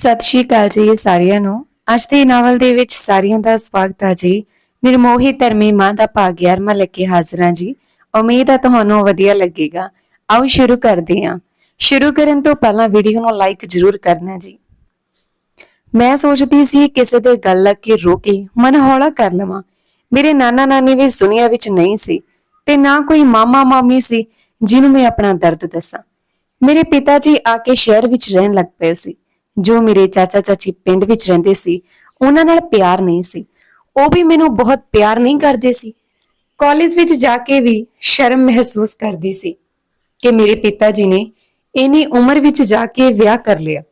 ਸਤਿ ਸ਼੍ਰੀ ਅਕਾਲ ਜੀ ਸਾਰਿਆਂ ਨੂੰ। ਅੱਜ ਦੇ ਨਾਵਲ ਦੇ ਵਿੱਚ ਸਾਰਿਆਂ ਦਾ ਸਵਾਗਤ ਹੈ ਜੀ। ਨਿਰਮੋਹੀ ਧਰਮੀ ਮਾਂ ਦਾ ਭਾਗ 11ਵਾਂ ਲੈ ਕੇ ਹਾਜ਼ਰ ਹਾਂ ਜੀ। ਉਮੀਦ ਹੈ ਤੁਹਾਨੂੰ ਵਧੀਆ ਲੱਗੇਗਾ। ਆਓ ਸ਼ੁਰੂ ਕਰਦੇ ਹਾਂ। ਸ਼ੁਰੂ ਕਰਨ ਤੋਂ ਪਹਿਲਾਂ ਵੀਡੀਓ ਨੂੰ ਲਾਈਕ ਜ਼ਰੂਰ ਕਰਨਾ ਜੀ। ਮੈਂ ਸੋਚਦੀ ਸੀ ਕਿਸੇ ਦੇ ਗੱਲ ਲੱਗ ਕੇ ਰੋਕੇ ਮਨ ਹੌਲਾ ਕਰ ਲਵਾਂ। ਮੇਰੇ ਨਾਨਾ ਨਾਨੀ ਵੀ ਇਸ ਦੁਨੀਆ ਵਿੱਚ ਨਹੀਂ ਸੀ ਤੇ ਨਾ ਕੋਈ ਮਾਮਾ ਮਾਮੀ ਸੀ ਜਿਹਨੂੰ ਮੈਂ ਆਪਣਾ ਦਰਦ ਦੱਸਾਂ। ਮੇਰੇ ਪਿਤਾ ਜੀ ਆ ਕੇ ਸ਼ਹਿਰ ਵਿੱਚ ਰਹਿਣ ਲੱਗ ਪਏ ਸੀ। ਜੋ ਮੇਰੇ ਚਾਚਾ ਚਾਚੀ ਪਿੰਡ ਵਿੱਚ ਰਹਿੰਦੇ ਸੀ, ਉਹਨਾਂ ਨਾਲ ਪਿਆਰ ਨਹੀਂ ਸੀ। ਉਹ ਵੀ ਮੈਨੂੰ ਬਹੁਤ ਪਿਆਰ ਨਹੀਂ ਕਰਦੇ ਸੀ। ਕਾਲਜ ਵਿੱਚ ਜਾ ਕੇ ਵੀ ਸ਼ਰਮ ਮਹਿਸੂਸ ਕਰਦੀ ਸੀ ਕਿ ਮੇਰੇ ਪਿਤਾ ਜੀ ਨੇ ਇੰਨੀ ਉਮਰ ਵਿੱਚ ਜਾ ਕੇ ਵਿਆਹ ਕਰ ਲਿਆ।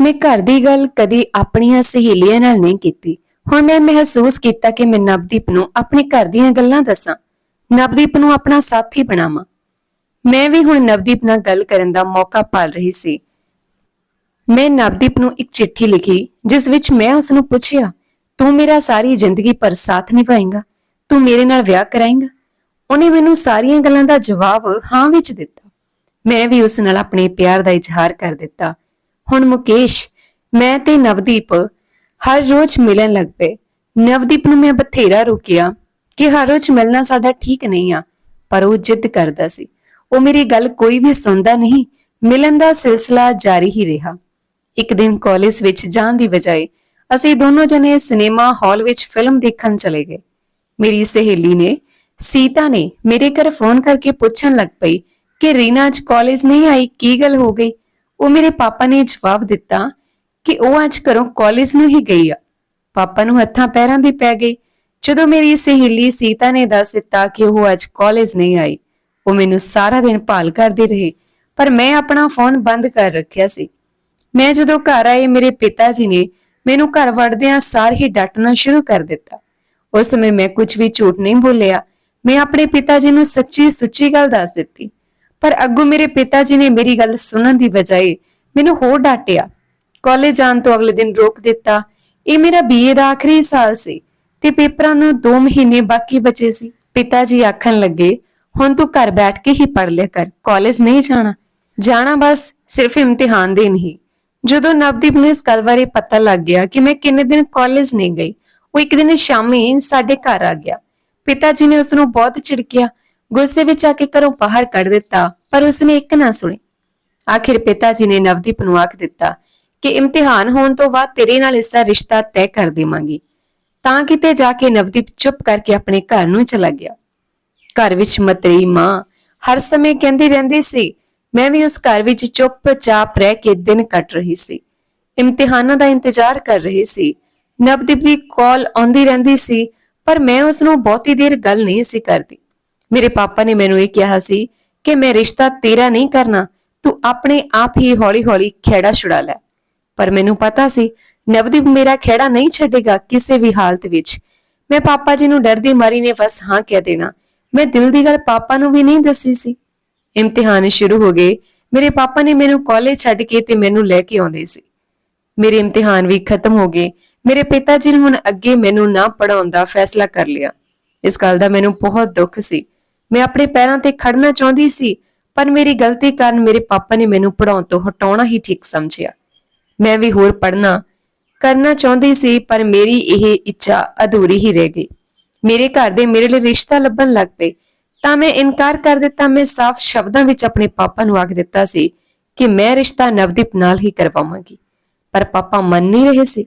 ਮੈਂ ਘਰ ਦੀ ਗੱਲ ਕਦੀ ਆਪਣੀਆਂ ਸਹੇਲੀਆਂ ਨਾਲ ਨਹੀਂ ਕੀਤੀ। ਹੁਣ ਮੈਂ ਮਹਿਸੂਸ ਕੀਤਾ ਕਿ ਮੈਂ ਨਵਦੀਪ ਨੂੰ ਆਪਣੇ ਘਰ ਦੀਆਂ ਗੱਲਾਂ ਦੱਸਾਂ। ਨਵਦੀਪ ਨੂੰ ਆਪਣਾ ਸਾਥੀ ਬਣਾਵਾਂ। ਮੈਂ ਵੀ ਹੁਣ ਨਵਦੀਪ ਨਾਲ ਗੱਲ ਕਰਨ ਦਾ ਮੌਕਾ ਪਾਲ ਰਹੀ ਸੀ। ਮੈਂ ਨਵਦੀਪ ਨੂੰ ਇੱਕ ਚਿੱਠੀ ਲਿਖੀ, ਜਿਸ ਵਿੱਚ ਮੈਂ ਉਸ ਨੂੰ ਪੁੱਛਿਆ, ਤੂੰ ਮੇਰਾ ਸਾਰੀ ਜ਼ਿੰਦਗੀ ਪਰ ਸਾਥ ਨਿਭਾਏਂਗਾ? ਤੂੰ ਮੇਰੇ ਨਾਲ ਵਿਆਹ ਕਰਾਏਂਗਾ? ਉਹਨੇ ਮੈਨੂੰ ਸਾਰੀਆਂ ਗੱਲਾਂ ਦਾ ਜਵਾਬ ਹਾਂ ਵਿੱਚ ਦਿੱਤਾ। ਮੈਂ ਵੀ ਉਸ ਨਾਲ ਆਪਣੇ ਪਿਆਰ ਦਾ ਇਜ਼ਹਾਰ ਕਰ ਦਿੱਤਾ। ਹੁਣ ਮੁਕੇਸ਼, ਮੈਂ ਤੇ ਨਵਦੀਪ ਹਰ ਰੋਜ਼ ਮਿਲਣ ਲੱਗ ਪਏ। ਨਵਦੀਪ ਨੂੰ ਮੈਂ ਬਥੇਰਾ ਰੋਕਿਆ ਕਿ ਹਰ ਰੋਜ਼ ਮਿਲਣਾ ਸਾਡਾ ਠੀਕ ਨਹੀਂ ਆ, ਪਰ ਉਹ ਜਿੱਦ ਕਰਦਾ ਸੀ। ਉਹ ਮੇਰੀ ਗੱਲ ਕੋਈ ਵੀ ਸੁਣਦਾ ਨਹੀਂ, ਮਿਲਣ ਦਾ ਸਿਲਸਿਲਾ ਜਾਰੀ ਹੀ ਰਿਹਾ। ਇੱਕ ਦਿਨ ਕਾਲਜ ਵਿੱਚ ਜਾਣ ਦੀ ਬਜਾਏ ਅਸੀਂ ਦੋਨੋਂ ਜਣੇ ਸਿਨੇਮਾ ਹਾਲ ਵਿੱਚ ਫਿਲਮ ਦੇਖਣ ਚਲੇ ਗਏ। ਮੇਰੀ ਸਹੇਲੀ ਨੇ, ਸੀਤਾ ਨੇ ਮੇਰੇ ਘਰ ਫੋਨ ਕਰਕੇ ਪੁੱਛਣ ਲੱਗ ਪਈ ਕਿ ਰੀਨਾ ਅੱਜ ਕਾਲਜ ਨਹੀਂ ਆਈ, ਕੀ ਗੱਲ ਹੋ ਗਈ? ਉਹ ਮੇਰੇ ਪਾਪਾ ਨੇ ਜਵਾਬ ਦਿੱਤਾ ਕਿ ਉਹ ਅੱਜ ਘਰੋਂ ਕਾਲਜ ਨੂੰ ਹੀ ਗਈ ਆ। ਪਾਪਾ ਨੂੰ ਹੱਥਾਂ ਪੈਰਾਂ ਦੀ ਪੈ ਗਈ। ਜਦੋਂ ਮੇਰੀ ਸਹੇਲੀ ਸੀਤਾ ਨੇ ਦੱਸ ਦਿੱਤਾ ਕਿ ਉਹ ਅੱਜ ਕਾਲਜ ਨਹੀਂ ਆਈ, ਉਹ ਮੈਨੂੰ ਸਾਰਾ ਦਿਨ ਭਾਲ ਕਰਦੇ ਰਹੇ, ਪਰ ਮੈਂ ਆਪਣਾ ਫੋਨ ਬੰਦ ਕਰ ਰੱਖਿਆ ਸੀ। ਮੈਂ ਜਦੋਂ ਘਰ ਆਏ, ਮੇਰੇ ਪਿਤਾ ਜੀ ਨੇ ਮੈਨੂੰ ਘਰ ਵੜਦਿਆਂ ਸਾਰ ਹੀ ਡਾਂਟਣਾ ਸ਼ੁਰੂ ਕਰ ਦਿੱਤਾ। ਉਸ ਸਮੇਂ ਮੈਂ ਕੁਝ ਵੀ ਝੂਠ ਨਹੀਂ ਬੋਲਿਆ। ਮੈਂ ਆਪਣੇ ਪਿਤਾ ਜੀ ਨੂੰ ਸੱਚੀ ਸੁੱਚੀ ਗੱਲ ਦੱਸ ਦਿੱਤੀ। ਪਰ ਅੱਗੋਂ ਮੇਰੇ ਪਿਤਾ ਜੀ ਨੇ ਮੇਰੀ ਗੱਲ ਸੁਣਨ ਦੀ ਬਜਾਏ ਮੈਨੂੰ ਹੋਰ ਡਾਂਟਿਆ। ਕਾਲਜ ਜਾਣ ਤੋਂ ਅਗਲੇ ਦਿਨ ਰੋਕ ਦਿੱਤਾ। ਇਹ ਮੇਰਾ ਬੀਏ ਦਾ ਆਖਰੀ ਸਾਲ ਸੀ ਤੇ ਪੇਪਰਾਂ ਨੂੰ 2 ਮਹੀਨੇ ਬਾਕੀ ਬਚੇ ਸੀ। ਪਿਤਾ ਜੀ ਆਖਣ ਲੱਗੇ, ਹੁਣ ਤੂੰ ਘਰ ਬੈਠ ਕੇ ਹੀ ਪੜ੍ਹ ਲਿਆ ਕਰ। ਕਾਲਜ ਨਹੀਂ ਜਾਣਾ। ਜਾਣਾ ਬਸ, ਸਿਰਫ ਇਮਤਿਹਾਨ ਦੇਣ ਹੀ। ਜਦੋਂ ਨਵਦੀਪ ਨੂੰ ਇਸ ਗੱਲ ਬਾਰੇ ਪਤਾ ਲੱਗ ਗਿਆ ਕਿ ਮੈਂ ਕਿੰਨੇ ਦਿਨ ਕਾਲਜ ਨਹੀਂ ਗਈ, ਉਹ ਇੱਕ ਦਿਨ ਸ਼ਾਮੀ ਸਾਡੇ ਘਰ ਆ ਗਿਆ। ਪਿਤਾ ਜੀ ਨੇ ਉਸ ਨੂੰ ਬਹੁਤ ਝਿੜਕਿਆ, ਗੁੱਸੇ ਵਿੱਚ ਆ ਕੇ ਘਰੋਂ ਬਾਹਰ ਕੱਢ ਦਿੱਤਾ, ਪਰ ਉਸਨੇ ਇੱਕ ਨਾ ਸੁਣੀ। ਆਖਿਰ ਪਿਤਾ ਜੀ ਨੇ ਨਵਦੀਪ ਨੂੰ ਆਖ ਦਿੱਤਾ ਕਿ ਇਮਤਿਹਾਨ ਹੋਣ ਤੋਂ ਬਾਅਦ ਤੇਰੇ ਨਾਲ ਇਸ ਦਾ ਰਿਸ਼ਤਾ ਤੈਅ ਕਰ ਦੇਵਾਂਗੀ। ਤਾਂ ਕਿਤੇ ਜਾ ਕੇ ਨਵਦੀਪ ਚੁੱਪ ਕਰਕੇ ਆਪਣੇ ਘਰ ਨੂੰ ਚਲਾ ਗਿਆ। ਘਰ ਵਿੱਚ ਮਤਰੀ ਮਾਂ ਹਰ ਸਮੇਂ ਕਹਿੰਦੀ ਰਹਿੰਦੀ ਸੀ ਮੈਂ ਵੀ ਉਸ ਘਰ ਵਿੱਚ ਚੁੱਪਚਾਪ ਰਹਿ ਕੇ ਦਿਨ ਕੱਟ ਰਹੀ ਸੀ। ਇਮਤਿਹਾਨਾਂ ਦਾ ਇੰਤਜ਼ਾਰ ਕਰ ਰਹੀ ਸੀ। ਨਵਦੀਪ ਦੀ ਕਾਲ ਆਉਂਦੀ ਰਹਿੰਦੀ ਸੀ, ਪਰ ਮੈਂ ਉਸ ਨੂੰ ਬਹੁਤੀ ਦੇਰ ਗੱਲ ਨਹੀਂ ਸੀ ਕਰਦੀ। ਮੇਰੇ ਪਾਪਾ ਨੇ ਮੈਨੂੰ ਇਹ ਕਿਹਾ ਸੀ ਕਿ ਮੈਂ ਰਿਸ਼ਤਾ ਤੇਰਾ ਨਹੀਂ ਕਰਨਾ, ਤੂੰ ਆਪਣੇ ਆਪ ਹੀ ਹੌਲੀ-ਹੌਲੀ ਖੇੜਾ ਛੁਡਾ ਲੈ। ਪਰ ਮੈਨੂੰ ਪਤਾ ਸੀ, ਨਵਦੀਪ ਮੇਰਾ ਖੇੜਾ ਨਹੀਂ ਛੱਡੇਗਾ ਕਿਸੇ ਵੀ ਹਾਲਤ ਵਿੱਚ। ਮੈਂ ਪਾਪਾ ਜੀ ਨੂੰ ਡਰਦੀ ਮਾਰੀ ਨੇ ਬਸ ਹਾਂ ਕਹਿ ਦੇਣਾ। ਮੈਂ ਦਿਲ ਦੀ ਗੱਲ ਪਾਪਾ ਨੂੰ ਵੀ ਨਹੀਂ ਦੱਸੀ ਸੀ। ਇਮਤਿਹਾਨ ਸ਼ੁਰੂ ਹੋ ਗਏ। ਮੇਰੇ ਪਾਪਾ ਨੇ ਮੈਨੂੰ ਕਾਲਜ ਛੱਡ ਕੇ ਤੇ ਮੈਨੂੰ ਲੈ ਕੇ ਆਉਂਦੇ ਸੀ। ਮੇਰੇ ਇਮਤਿਹਾਨ ਵੀ ਖਤਮ ਹੋ ਗਏ। ਮੇਰੇ ਪਿਤਾ ਜੀ ਨੇ ਹੁਣ ਅੱਗੇ ਮੈਨੂੰ ਨਾ ਪੜਾਉਣ ਦਾ ਫੈਸਲਾ ਕਰ ਲਿਆ। ਇਸ ਗੱਲ ਦਾ ਮੈਨੂੰ ਬਹੁਤ ਦੁੱਖ ਸੀ। ਮੈਂ ਆਪਣੇ ਪੈਰਾਂ ਤੇ ਖੜਨਾ ਚਾਹੁੰਦੀ ਸੀ, ਪਰ ਮੇਰੀ ਗਲਤੀ ਕਾਰਨ ਮੇਰੇ ਪਾਪਾ ਨੇ ਮੈਨੂੰ ਪੜਾਉਣ ਤੋਂ ਹਟਾਉਣਾ ਹੀ ਠੀਕ ਸਮਝਿਆ। ਮੈਂ ਵੀ ਹੋਰ ਪੜਨਾ ਕਰਨਾ ਚਾਹੁੰਦੀ ਸੀ, ਪਰ ਮੇਰੀ ਇਹ ਇੱਛਾ ਅਧੂਰੀ ਹੀ ਰਹਿ ਗਈ। ਮੇਰੇ ਘਰ ਦੇ ਮੇਰੇ ਲਈ ਰਿਸ਼ਤਾ ਲੱਭਣ ਲੱਗ ਪਏ। ਤਾਂ ਮੈਂ ਇਨਕਾਰ ਕਰ ਦਿੱਤਾ, ਮੈਂ ਸਾਫ਼ ਸ਼ਬਦਾਂ ਵਿੱਚ ਆਪਣੇ ਪਾਪਾ ਨੂੰ ਆਖ ਦਿੱਤਾ ਸੀ ਕਿ ਮੈਂ ਰਿਸ਼ਤਾ ਨਵਦੀਪ ਨਾਲ ਹੀ ਕਰਵਾਵਾਂਗੀ। ਪਰ ਪਾਪਾ ਮੰਨ ਨਹੀਂ ਰਹੇ ਸੀ।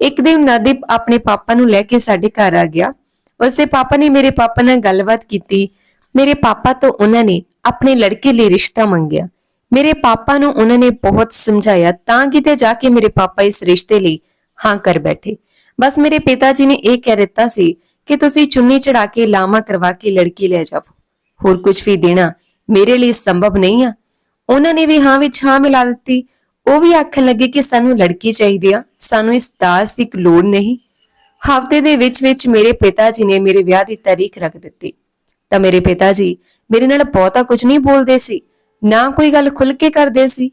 ਇੱਕ ਦਿਨ ਨਵਦੀਪ ਆਪਣੇ ਪਾਪਾ ਨੂੰ ਲੈ ਕੇ ਸਾਡੇ ਘਰ ਆ ਗਿਆ। ਉਸਦੇ ਪਾਪਾ ਨੇ ਮੇਰੇ ਪਾਪਾ ਨਾਲ ਗੱਲਬਾਤ ਕੀਤੀ। ਮੇਰੇ ਪਾਪਾ ਤੋਂ ਉਹਨਾਂ ਨੇ ਆਪਣੇ ਲੜਕੇ ਲਈ ਰਿਸ਼ਤਾ ਮੰਗਿਆ। ਮੇਰੇ ਪਾਪਾ ਨੂੰ ਉਹਨਾਂ ਨੇ ਬਹੁਤ ਸਮਝਾਇਆ, ਤਾਂ ਕਿਤੇ ਜਾ ਕੇ ਮੇਰੇ ਪਾਪਾ ਇਸ ਰਿਸ਼ਤੇ ਲਈ ਹਾਂ ਕਰ ਬੈਠੇ। ਬਸ ਮੇਰੇ ਪਿਤਾ ਜੀ ਨੇ ਇਹ ਕਹਿ ਦਿੱਤਾ ਸੀ ਕਿ ਤੁਸੀਂ ਚੁੰਨੀ ਚੜਾ ਕੇ ਲਾਮਾ ਕਰਵਾ ਕੇ ਲੜਕੀ ਲੈ ਜਾਵੋ ਹੋਰ ਕੁਝ ਵੀ ਦੇਣਾ ਮੇਰੇ ਲਈ ਸੰਭਵ ਨਹੀਂ ਆ। ਉਹਨਾਂ ਨੇ ਵੀ ਹਾਂ ਵਿੱਚ ਹਾਂ ਮਿਲਾ ਦਿੱਤੀ। ਉਹ ਵੀ ਆਖਣ ਲੱਗੇ ਕਿ ਸਾਨੂੰ ਲੜਕੀ ਚਾਹੀਦੀ ਆ। ਸਾਨੂੰ ਇਸ ਦਾਸ ਦੀ ਲੋੜ ਨਹੀਂ। ਹਫ਼ਤੇ ਦੇ ਵਿੱਚ ਵਿੱਚ ਮੇਰੇ ਪਿਤਾ ਜੀ ਨੇ ਮੇਰੇ ਵਿਆਹ ਦੀ ਤਾਰੀਖ ਰੱਖ ਦਿੱਤੀ। ਤਾਂ ਮੇਰੇ ਪਿਤਾ ਜੀ ਮੇਰੇ ਨਾਲ ਬਹੁਤਾ ਕੁਝ ਨਹੀਂ ਬੋਲਦੇ ਸੀ। ਨਾ ਕੋਈ ਗੱਲ ਖੁੱਲ ਕੇ ਕਰਦੇ ਸੀ।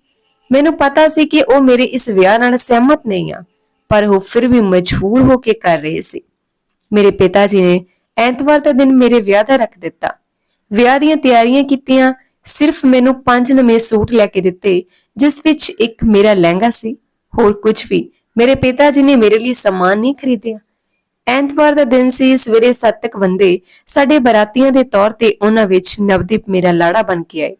ਮੈਨੂੰ ਪਤਾ ਸੀ ਕਿ ਉਹ ਮੇਰੇ ਇਸ ਵਿਆਹ ਨਾਲ ਸਹਿਮਤ ਨਹੀਂ ਆ। ਪਰ ਉਹ ਫਿਰ ਵੀ ਮਜਬੂਰ ਹੋ ਕੇ ਕਰ ਰਹੇ ਸੀ। ਮੇਰੇ ਪਿਤਾ ਜੀ ਨੇ ਐਤਵਾਰ ਦਾ ਦਿਨ ਮੇਰੇ ਵਿਆਹ ਦਾ ਰੱਖ ਦਿੱਤਾ। ਵਿਆਹ ਦੀਆਂ ਤਿਆਰੀਆਂ ਕੀਤੀਆਂ, ਸਿਰਫ ਮੈਨੂੰ ਪੰਜ ਨਵੇਂ ਸੂਟ ਲੈ ਕੇ ਦਿੱਤੇ, ਜਿਸ ਵਿੱਚ ਇੱਕ ਮੇਰਾ ਲਹਿੰਗਾ ਸੀ, ਹੋਰ ਕੁਝ ਵੀ। ਮੇਰੇ ਪਿਤਾ ਜੀ ਨੇ ਮੇਰੇ ਲਈ ਸਮਾਨ ਨਹੀਂ ਖਰੀਦਿਆ। ਐਤਵਾਰ ਦਾ ਦਿਨ ਸੀ, ਸਵੇਰੇ 7 ਬੰਦੇ ਸਾਡੇ ਬਰਾਤੀਆਂ ਦੇ ਤੌਰ ਤੇ ਉਹਨਾਂ ਵਿੱਚ ਨਵਦੀਪ ਮੇਰਾ ਲਾੜਾ ਬਣ ਕੇ ਆਏ।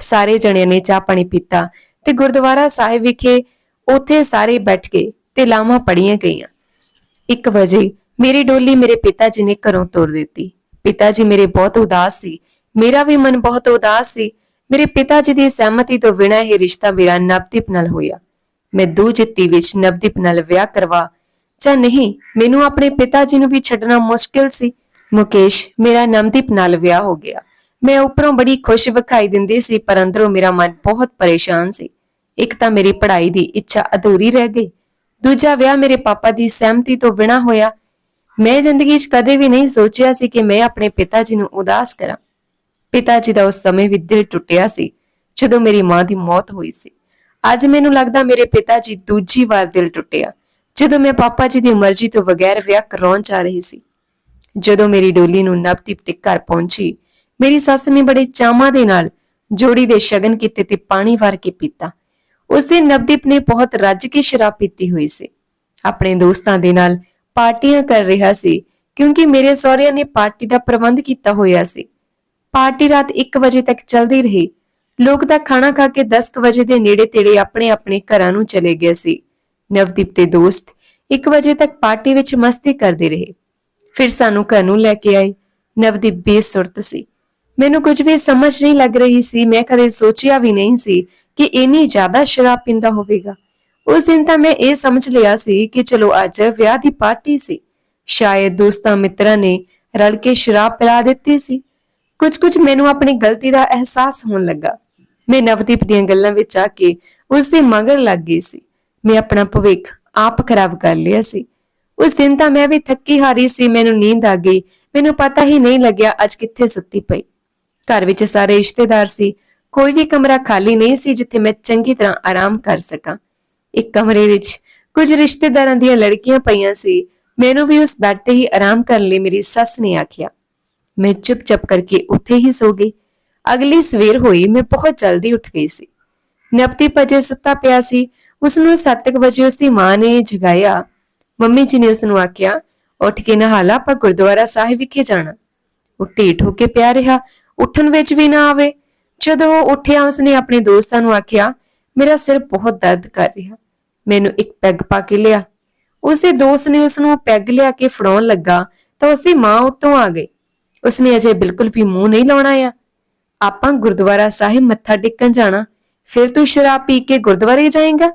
ਸਾਰੇ ਜਣਿਆਂ ਨੇ ਚਾਹ ਪਾਣੀ ਪੀਤਾ ਤੇ ਗੁਰਦੁਆਰਾ ਸਾਹਿਬ ਵਿਖੇ ਉੱਥੇ ਸਾਰੇ ਬੈਠ ਕੇ ਤੇ ਲਾਵਾਂ ਪੜੀਆਂ ਗਈਆਂ। 1 ਵਜੇ ਮੇਰੀ ਡੋਲੀ ਮੇਰੇ ਪਿਤਾ ਜੀ ਨੇ ਘਰੋਂ ਤੋਰ ਦਿੱਤੀ। ਪਿਤਾ ਜੀ ਮੇਰੇ ਬਹੁਤ ਉਦਾਸ ਸੀ। ਮੇਰਾ ਵੀ ਮਨ ਬਹੁਤ ਉਦਾਸ ਸੀ। ਮੇਰੇ ਪਿਤਾ ਜੀ ਦੀ ਸਹਿਮਤੀ ਤੋਂ ਬਿਨਾਂ ਇਹ ਰਿਸ਼ਤਾ ਮੇਰਾ ਨਵਦੀਪ ਨਾਲ ਹੋਇਆ। ਮੈਂ ਦੂ ਜਿੱਤੀ ਵਿੱਚ ਨਵਦੀਪ ਨਾਲ ਵਿਆਹ ਕਰਵਾ। ਜਾਂ ਨਹੀਂ, ਮੈਨੂੰ ਆਪਣੇ ਪਿਤਾ ਜੀ ਨੂੰ ਵੀ ਛੱਡਣਾ ਮੁਸ਼ਕਿਲ ਸੀ। ਮੁਕੇਸ਼ ਮੇਰਾ ਨਵਦੀਪ ਨਾਲ ਵਿਆਹ ਹੋ ਗਿਆ। ਮੈਂ ਉੱਪਰੋਂ ਬੜੀ ਖੁਸ਼ ਵਿਖਾਈ ਦਿੰਦੀ ਸੀ, ਪਰ ਅੰਦਰੋਂ ਮੇਰਾ ਮਨ ਬਹੁਤ ਪਰੇਸ਼ਾਨ ਸੀ। ਇੱਕ ਤਾਂ ਮੇਰੀ ਪੜ੍ਹਾਈ ਦੀ ਇੱਛਾ ਅਧੂਰੀ ਰਹਿ ਗਈ। ਦੂਜਾ ਵਿਆਹ ਮੇਰੇ ਪਾਪਾ ਦੀ ਸਹਿਮਤੀ ਤੋਂ ਬਿਨਾਂ ਹੋਇਆ। ਮੈਂ ਜ਼ਿੰਦਗੀ 'ਚ ਕਦੇ ਵੀ ਨਹੀਂ ਸੋਚਿਆ ਸੀ ਕਿ ਮੈਂ ਆਪਣੇ ਪਿਤਾ ਜੀ ਨੂੰ ਉਦਾਸ ਕਰਾਂ। ਪਿਤਾ ਜੀ ਦਾ ਉਸ ਸਮੇਂ ਵੀ ਦਿਲ ਟੁੱਟਿਆ ਸੀ, ਜਦੋਂ ਮੇਰੀ ਮਾਂ ਦੀ ਮੌਤ ਹੋਈ ਸੀ। ਅੱਜ ਮੈਨੂੰ ਲੱਗਦਾ ਮੇਰੇ ਪਿਤਾ ਜੀ ਦੂਜੀ ਵਾਰ ਦਿਲ ਟੁੱਟਿਆ, ਜਦੋਂ ਮੈਂ ਪਾਪਾ ਜੀ ਦੀ ਮਰਜ਼ੀ ਤੋਂ ਬਗੈਰ ਵਿਆਹ ਕਰਾਉਣ ਚਾ ਰਹੀ ਸੀ। ਜਦੋਂ ਮੇਰੀ ਡੋਲੀ ਨੂੰ ਨਵਦੀਪ ਦੇ ਘਰ ਪਹੁੰਚੀ, ਮੇਰੀ ਸੱਸ ਨੇ ਬੜੇ ਚਾਵਾਂ ਦੇ ਨਾਲ ਜੋੜੀ ਦੇ ਸ਼ਗਨ ਕੀਤੇ ਤੇ ਪਾਣੀ ਵਾਰ ਕੇ ਪੀਤਾ। ਉਸ ਦਿਨ ਨਵਦੀਪ ਨੇ ਬਹੁਤ ਰੱਜ ਕੇ ਸ਼ਰਾਬ ਪੀਤੀ ਹੋਈ ਸੀ। ਆਪਣੇ ਦੋਸਤਾਂ ਦੇ ਨਾਲ ਪਾਰਟੀਆਂ ਕਰ ਰਿਹਾ ਸੀ, ਕਿਉਂਕਿ ਮੇਰੇ ਸਹੁਰਿਆਂ ਨੇ ਪਾਰਟੀ ਦਾ ਪ੍ਰਬੰਧ ਕੀਤਾ ਹੋਇਆ ਸੀ। ਪਾਰਟੀ ਰਾਤ 1 ਵਜੇ ਤੱਕ ਚੱਲਦੀ ਰਹੀ। ਲੋਕ ਤਾਂ ਖਾਣਾ ਖਾ ਕੇ 10 ਵਜੇ ਦੇ ਨੇੜੇ ਤੇੜੇ ਆਪਣੇ ਆਪਣੇ ਘਰਾਂ ਨੂੰ ਚਲੇ ਗਏ ਸੀ। ਨਵਦੀਪ ਦੇ ਦੋਸਤ 1 ਵਜੇ ਤੱਕ ਪਾਰਟੀ ਵਿੱਚ ਮਸਤੀ ਕਰਦੇ ਰਹੇ। ਫਿਰ ਸਾਨੂੰ ਘਰ ਨੂੰ ਲੈ ਕੇ ਆਏ। ਨਵਦੀਪ ਬੇਸੁਰਤ ਸੀ। ਮੈਨੂੰ ਕੁਝ ਵੀ ਸਮਝ ਨਹੀਂ ਲੱਗ ਰਹੀ ਸੀ। ਮੈਂ ਕਦੇ ਸੋਚਿਆ ਵੀ ਨਹੀਂ ਸੀ ਕਿ ਇੰਨੀ ਜ਼ਿਆਦਾ ਸ਼ਰਾਬ ਪੀਂਦਾ ਹੋਵੇਗਾ। ਉਸ ਦਿਨ ਤਾਂ ਮੈਂ ਇਹ ਸਮਝ ਲਿਆ ਸੀ ਕਿ ਚਲੋ ਅੱਜ ਵਿਆਹ ਦੀ ਪਾਰਟੀ ਸੀ। ਸ਼ਾਇਦ ਦੋਸਤਾਂ ਮਿੱਤਰਾਂ ਨੇ ਰਲ ਕੇ ਸ਼ਰਾਬ ਪਿਲਾ ਦਿੱਤੀ ਸੀ। ਕੁਝ ਕੁਝ ਮੈਨੂੰ ਆਪਣੀ ਗਲਤੀ ਦਾ ਅਹਿਸਾਸ ਹੋਣ ਲੱਗਾ। ਮੈਂ ਨਵਦੀਪ ਦੀਆਂ ਗੱਲਾਂ ਵਿੱਚ ਆ ਕੇ ਉਸ ਦੇ ਮਗਰ ਲੱਗ ਗਈ ਸੀ। ਮੈਂ ਆਪਣਾ ਭਵਿੱਖ ਆਪ ਖਰਾਬ ਕਰ ਲਿਆ ਸੀ। ਉਸ ਦਿਨ ਤਾਂ ਮੈਂ ਵੀ ਥੱਕੀ ਹਾਰੀ ਸੀ, ਮੈਨੂੰ ਨੀਂਦ ਆ ਗਈ। ਮੈਨੂੰ ਪਤਾ ਹੀ ਨਹੀਂ ਲੱਗਿਆ ਅੱਜ ਕਿੱਥੇ ਸੁੱਤੀ ਪਈ। ਘਰ ਵਿੱਚ ਸਾਰੇ ਰਿਸ਼ਤੇਦਾਰ ਸੀ। ਕੋਈ ਵੀ ਕਮਰਾ ਖਾਲੀ ਨਹੀਂ ਸੀ ਜਿੱਥੇ ਮੈਂ ਚੰਗੀ ਤਰ੍ਹਾਂ ਆਰਾਮ ਕਰ ਸਕਾਂ। ਇੱਕ ਕਮਰੇ ਵਿੱਚ ਕੁਝ ਰਿਸ਼ਤੇਦਾਰਾਂ ਦੀਆਂ ਲੜਕੀਆਂ ਪਈਆਂ ਸੀ। ਮੈਨੂੰ ਵੀ ਉਸ ਬੈੱਡ ਤੇ ਹੀ ਆਰਾਮ ਕਰਨ ਲਈ ਮੇਰੀ ਸੱਸ ਨੇ ਆਖਿਆ। ਮੈਂ ਚੁੱਪ-ਚਾਪ ਕਰਕੇ ਉੱਥੇ ਹੀ ਸੋ ਗਈ। ਅਗਲੀ ਸਵੇਰ ਹੋਈ ਮੈਂ ਬਹੁਤ ਜਲਦੀ ਉੱਠ ਗਈ ਸੀ। ਨਵਦੀਪ ਅਜੇ ਸੁੱਤਾ ਪਿਆ ਸੀ। ਉਸ ਨੂੰ 7 ਵਜੇ ਉਸ ਦੀ ਮਾਂ ਨੇ ਜਗਾਇਆ। ਮੰਮੀ ਜੀ ਨੇ ਉਸ ਨੂੰ ਆਖਿਆ, ਉੱਠ ਕੇ ਨਹਾ ਲਾ ਆਪਾਂ ਗੁਰਦੁਆਰਾ ਸਾਹਿਬ ਵਿਖੇ ਜਾਣਾ। ਉਹ ਢੀਠ ਹੋ ਕੇ ਪਿਆ ਰਿਹਾ। ਉੱਠਣ ਵਿੱਚ ਵੀ ਨਾ ਆਵੇ। ਜਦੋਂ ਉਹ ਉੱਠਿਆ, ਉਸਨੇ ਆਪਣੇ ਦੋਸਤਾਂ ਨੂੰ ਆਖਿਆ, ਮੇਰਾ ਸਿਰ ਬਹੁਤ ਦਰਦ ਕਰ ਰਿਹਾ। ਮੈਨੂੰ ਇੱਕ ਪੈਗ ਪਾ ਕੇ ਲਿਆ। ਉਸਦੇ ਦੋਸਤ ਨੇ ਉਸ ਨੂੰ ਪੈਗ ਲਿਆ ਕੇ ਫੜਾਉਣ ਲੱਗਾ ਤਾਂ ਉਸਦੀ ਮਾਂ ਉੱਤੋਂ ਆ ਗਈ। ਉਸਨੇ ਅਜੇ ਬਿਲਕੁਲ ਵੀ ਮੂੰਹ ਨਹੀਂ ਲਾਉਣਾ ਆ। ਆਪਾਂ ਗੁਰਦੁਆਰਾ ਸਾਹਿਬ ਮੱਥਾ ਟੇਕਣ ਜਾਣਾ, ਫਿਰ ਤੂੰ ਸ਼ਰਾਬ ਪੀ ਕੇ ਗੁਰਦੁਆਰੇ ਜਾਏਂਗਾ?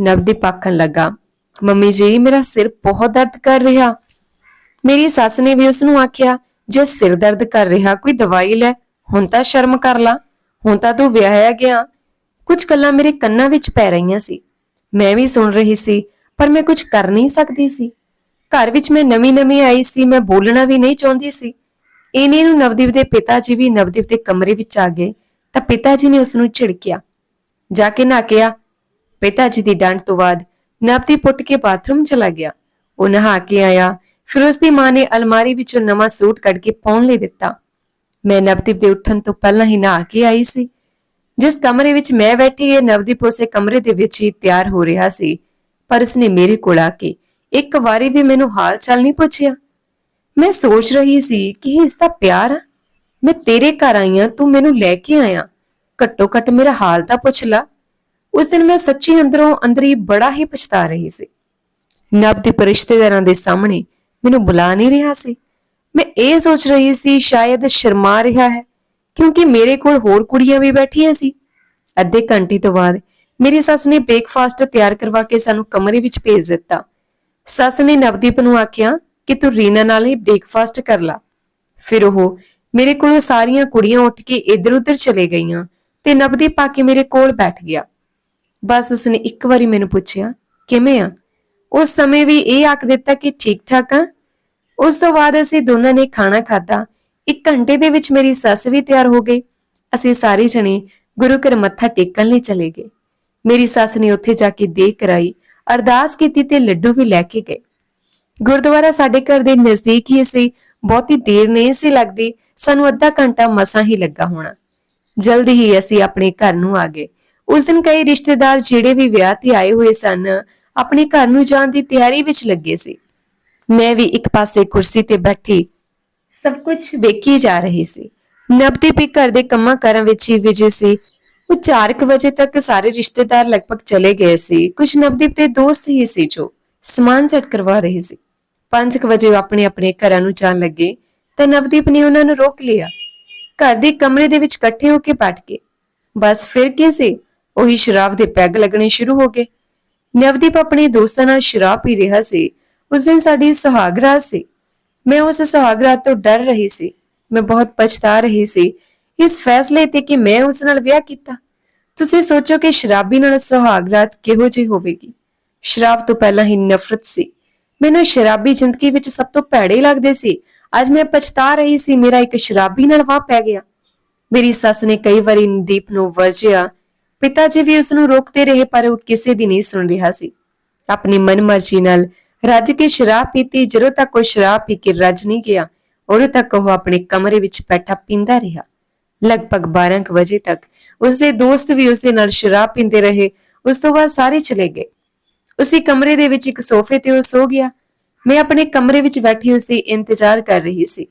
ਨਵਦੀਪ ਆਖਣ ਲੱਗਾ, ਮੰਮੀ ਜੀ, ਮੇਰਾ ਸਿਰ ਬਹੁਤ ਦਰਦ ਕਰ ਰਿਹਾ। ਮੇਰੀ ਸੱਸ ਨੇ ਵੀ ਉਸ ਨੂੰ ਆਖਿਆ, ਜੇ ਸਿਰ ਦਰਦ ਕਰ ਰਿਹਾ, ਕੋਈ ਦਵਾਈ ਲੈ। ਹੁਣ ਤਾਂ ਸ਼ਰਮ ਕਰ ਲਾ। ਹੁਣ ਤਾਂ ਤੂੰ ਵਿਆਹਿਆ ਗਿਆ। ਕੁਝ ਗੱਲਾਂ ਮੇਰੇ ਕੰਨਾਂ ਵਿੱਚ ਪੈ ਰਹੀਆਂ ਸੀ। ਮੈਂ ਵੀ ਸੁਣ ਰਹੀ ਸੀ, ਪਰ ਮੈਂ ਕੁਝ ਕਰ ਨਹੀਂ ਸਕਦੀ ਸੀ। ਘਰ ਵਿੱਚ ਮੈਂ ਨਵੀਂ-ਨਵੀਂ ਆਈ ਸੀ, ਮੈਂ ਬੋਲਣਾ ਵੀ ਨਹੀਂ ਚਾਹੁੰਦੀ ਸੀ। ਇਹਨੇ ਨੂੰ ਨਵਦੀਪ ਦੇ ਪਿਤਾ ਜੀ ਵੀ ਨਵਦੀਪ ਦੇ ਕਮਰੇ ਵਿੱਚ ਆ ਗਏ, ਤਾਂ ਪਿਤਾ ਜੀ ਨੇ ਉਸ ਨੂੰ ਝਿੜਕਿਆ। ਜਾ ਕੇ ਨਾ ਕਿਹਾ ਪਿਤਾ ਜੀ ਦੀ ਡਾਂਟ ਤੋਂ ਬਾਅਦ ਨਵਦੀਪ ਉੱਠ ਕੇ ਬਾਥਰੂਮ ਚਲਾ ਗਿਆ। ਉਹ ਨਹਾ ਕੇ ਆਇਆ, ਫਿਰ ਉਸ ਦੀ ਮਾਂ ਨੇ ਅਲਮਾਰੀ ਵਿੱਚੋਂ ਨਵਾਂ ਸੂਟ ਕੱਢ ਕੇ ਪਾਉਣ ਲਈ ਦਿੱਤਾ। ਮੈਂ ਨਵਦੀਪ ਦੇ ਉੱਠਣ ਤੋਂ ਪਹਿਲਾਂ ਹੀ ਨਹਾ ਕੇ ਆਈ ਸੀ। ਜਿਸ ਕਮਰੇ ਵਿੱਚ ਮੈਂ ਬੈਠੀ ਇਹ ਨਵਦੀਪ ਉਸੇ ਕਮਰੇ ਦੇ ਵਿੱਚ ਹੀ ਤਿਆਰ ਹੋ ਰਿਹਾ ਸੀ, ਪਰ ਉਸਨੇ ਮੇਰੇ ਕੋਲ ਆ ਕੇ ਇੱਕ ਵਾਰੀ ਵੀ ਮੈਨੂੰ ਹਾਲ ਚਾਲ ਨਹੀਂ ਪੁੱਛਿਆ। ਮੈਂ ਸੋਚ ਰਹੀ ਸੀ ਕਿ ਇਹ ਇਸ ਦਾ ਪਿਆਰ ਆ। ਮੈਂ ਤੇਰੇ ਘਰ ਆਈ ਆਂ, ਤੂੰ ਮੈਨੂੰ ਲੈ ਕੇ ਆਇਆ। ਘੱਟੋ ਘੱਟ ਮੇਰਾ ਹਾਲ ਤਾਂ ਪੁੱਛ ਲਾ। ਉਸ ਦਿਨ ਮੈਂ ਸੱਚੀ ਅੰਦਰੋਂ ਅੰਦਰ ਹੀ ਬੜਾ ਹੀ ਪਛਤਾ ਰਹੀ ਸੀ। ਨਵਦੀਪ ਰਿਸ਼ਤੇਦਾਰਾਂ ਦੇ ਸਾਹਮਣੇ ਮੈਨੂੰ ਬੁਲਾ ਨਹੀਂ ਰਿਹਾ ਸੀ। ਮੈਂ ਇਹ ਸੋਚ ਰਹੀ ਸੀ, ਸ਼ਾਇਦ ਸ਼ਰਮਾ ਰਿਹਾ ਹੈ। ਕਿਉਂਕਿ ਮੇਰੇ ਕੋਲ ਹੋਰ ਕੁੜੀਆਂ ਵੀ ਬੈਠੀਆਂ ਸੀ। ਅੱਧੇ ਘੰਟੇ ਤੋਂ ਬਾਅਦ ਮੇਰੀ ਸੱਸ ਨੇ ਬ੍ਰੇਕਫਾਸਟ ਤਿਆਰ ਕਰਵਾ ਕੇ ਸਾਨੂੰ ਕਮਰੇ ਵਿੱਚ ਭੇਜ ਦਿੱਤਾ। ਸੱਸ ਨੇ ਨਵਦੀਪ ਨੂੰ ਆਖਿਆ ਕਿ ਤੂੰ ਰੀਨਾ ਨਾਲ ਹੀ ਬ੍ਰੇਕਫਾਸਟ ਕਰ ਲਾ। ਫਿਰ ਉਹ ਮੇਰੇ ਕੋਲੋਂ ਸਾਰੀਆਂ ਕੁੜੀਆਂ ਉੱਠ ਕੇ ਇੱਧਰ ਉੱਧਰ ਚਲੇ ਗਈਆਂ ਤੇ ਨਵਦੀਪ ਆ ਕੇ ਮੇਰੇ ਕੋਲ ਬੈਠ ਗਿਆ। ਬਸ ਉਸਨੇ ਇੱਕ ਵਾਰੀ ਮੈਨੂੰ ਪੁੱਛਿਆ, ਕਿਵੇਂ ਆ? ਉਸ ਸਮੇਂ ਵੀ ਇਹ ਆਖ ਦਿੱਤਾ ਕਿ ਠੀਕ ਠਾਕ ਆ। ਉਸ ਤੋਂ ਬਾਅਦ ਅਸੀਂ ਦੋਨਾਂ ਨੇ ਖਾਣਾ ਖਾਧਾ ਇੱਕ ਘੰਟੇ ਦੇ ਵਿੱਚ ਮੇਰੀ ਸੱਸ ਵੀ ਤਿਆਰ ਹੋ ਗਈ। ਅਸੀਂ ਸਾਰੇ ਜਣੇ ਗੁਰੂ ਘਰ ਮੱਥਾ ਟੇਕਣ ਲਈ ਚਲੇ ਗਏ। ਮੇਰੀ ਸੱਸ ਨੇ ਉੱਥੇ ਜਾ ਕੇ ਦੇਖ ਕਰਾਈ, ਅਰਦਾਸ ਕੀਤੀ ਤੇ ਲੱਡੂ ਵੀ ਲੈ ਕੇ ਗਏ। ਗੁਰਦੁਆਰਾ ਸਾਡੇ ਘਰ ਦੇ ਨਜ਼ਦੀਕ ਹੀ ਸੀ, ਬਹੁਤੀ ਦੇਰ ਨਹੀਂ ਸੀ ਲੱਗਦੀ, ਸਾਨੂੰ ਅੱਧਾ ਘੰਟਾ ਮਸਾਂ ਹੀ ਲੱਗਾ ਹੋਣਾ। ਜਲਦੀ ਹੀ ਅਸੀਂ ਆਪਣੇ ਘਰ ਨੂੰ ਆ ਗਏ। ਉਸ ਦਿਨ ਕਈ ਰਿਸ਼ਤੇਦਾਰ ਜਿਹੜੇ ਵੀ ਵਿਆਹ ਤੇ ਆਏ ਹੋਏ ਸਨ, ਆਪਣੇ ਘਰ ਨੂੰ ਜਾਣ ਦੀ ਤਿਆਰੀ ਵਿੱਚ ਲੱਗੇ ਸੀ। ਮੈਂ ਵੀ ਇੱਕ ਪਾਸੇ ਕੁਰਸੀ ਤੇ ਬੈਠੀ ਸਭ ਕੁਝ ਵੇਖੀ ਜਾ ਰਹੀ ਸੀ। ਨਵਦੀਪ ਵੀ ਘਰ ਦੇ ਕੰਮਾਂ ਕਾਰਾਂ ਵਿੱਚ ਹੀ ਵਿਜੇ ਸੀ। ਉਹ 4:00 ਵਜੇ ਤੱਕ ਸਾਰੇ ਰਿਸ਼ਤੇਦਾਰ ਲਗਭਗ ਚਲੇ ਗਏ ਸੀ। ਕੁਝ ਨਵਦੀਪ ਦੇ ਦੋਸਤ ਹੀ ਸੀ ਜੋ ਸਮਾਨ ਸੈੱਟ ਕਰਵਾ ਰਹੇ ਸੀ। 5:00 ਵਜੇ ਉਹ ਆਪਣੇ ਆਪਣੇ ਘਰਾਂ ਨੂੰ ਜਾਣ ਲੱਗੇ ਤਾਂ ਨਵਦੀਪ ਨੇ ਉਹਨਾਂ ਨੂੰ ਰੋਕ ਲਿਆ। ਘਰ ਦੇ ਕਮਰੇ ਦੇ ਵਿੱਚ ਇਕੱਠੇ ਹੋ ਕੇ ਬੈਠ ਗਏ। ਬਸ ਫਿਰ ਕੀ ਸੀ? ਉਹੀ ਸ਼ਰਾਬ ਦੇ ਪੈਗ ਲੱਗਣੇ ਸ਼ੁਰੂ ਹੋ ਗਏ। ਨਵਦੀਪ ਆਪਣੇ ਦੋਸਤਾਂ ਨਾਲ ਸ਼ਰਾਬ ਪੀ ਰਿਹਾ ਸੀ। ਉਸ ਦਿਨ ਸਾਡੀ ਸੁਹਾਗ ਸੁਹਾਗਰਾਤ ਸੀ। ਮੈਂ ਉਸ ਸੁਹਾਗਰਾਤ ਤੋਂ ਡਰ ਰਹੀ ਸੀ। ਮੈਂ ਬਹੁਤ ਪਛਤਾ ਰਹੀ ਸੀ। ਇਸ ਫੈਸਲੇ ਤੇ ਕਿ ਮੈਂ ਉਸ ਨਾਲ ਵਿਆਹ ਕੀਤਾ। ਤੁਸੀਂ ਸੋਚੋ ਕਿ ਸ਼ਰਾਬੀ ਨਾਲ ਸੁਹਾਗਰਾਤ ਕਿਹੋ ਜਿਹੀ ਹੋਵੇਗੀ। ਸ਼ਰਾਬ ਤੋਂ ਪਹਿਲਾਂ ਹੀ ਨਫ਼ਰਤ ਸੀ। ਮੈਨੂੰ ਸ਼ਰਾਬੀ ਜ਼ਿੰਦਗੀ ਵਿੱਚ ਸਭ ਤੋਂ ਭੈੜੇ ਲੱਗਦੇ ਸੀ। ਅੱਜ ਮੈਂ ਪਛਤਾ ਰਹੀ ਸੀ। ਮੇਰਾ ਇੱਕ ਸ਼ਰਾਬੀ ਨਾਲ ਵਾਹ ਪੈ ਗਿਆ। ਮੇਰੀ ਸੱਸ ਨੇ ਕਈ ਵਾਰੀ ਨਦੀਪ ਨੂੰ ਵਰਜਿਆ। ਪਿਤਾ ਜੀ ਵੀ ਉਸ ਨੂੰ ਰੋਕਦੇ ਰਹੇ, ਪਰ ਉਹ ਕਿਸੇ ਦੀ ਨਹੀਂ ਸੁਣ ਰਿਹਾ ਸੀ। ਆਪਣੀ ਮਨਮਰਜ਼ੀ ਨਾਲ ਰੱਜ ਕੇ ਸ਼ਰਾਬ ਪੀਤੀ, ਜਦੋਂ ਤੱਕ ਉਹ ਸ਼ਰਾਬ ਪੀ ਕੇ ਰੱਜ ਨਹੀਂ ਗਿਆ, ਉਦੋਂ ਤੱਕ ਉਹ ਆਪਣੇ ਕਮਰੇ ਵਿੱਚ ਬੈਠਾ ਪੀਂਦਾ ਰਿਹਾ। ਲਗਭਗ 12 ਕੁ ਵਜੇ ਤੱਕ ਉਸਦੇ ਦੋਸਤ ਵੀ ਉਸਦੇ ਨਾਲ ਸ਼ਰਾਬ ਪੀਂਦੇ ਰਹੇ, ਉਸ ਤੋਂ ਬਾਅਦ ਸਾਰੇ ਚਲੇ ਗਏ। ਉਸੇ ਕਮਰੇ ਦੇ ਵਿੱਚ ਇੱਕ ਸੋਫੇ ਤੇ ਉਹ ਸੋ ਗਿਆ। ਮੈਂ ਆਪਣੇ ਕਮਰੇ ਵਿੱਚ ਬੈਠੀ ਉਸਦੀ ਇੰਤਜ਼ਾਰ ਕਰ ਰਹੀ ਸੀ।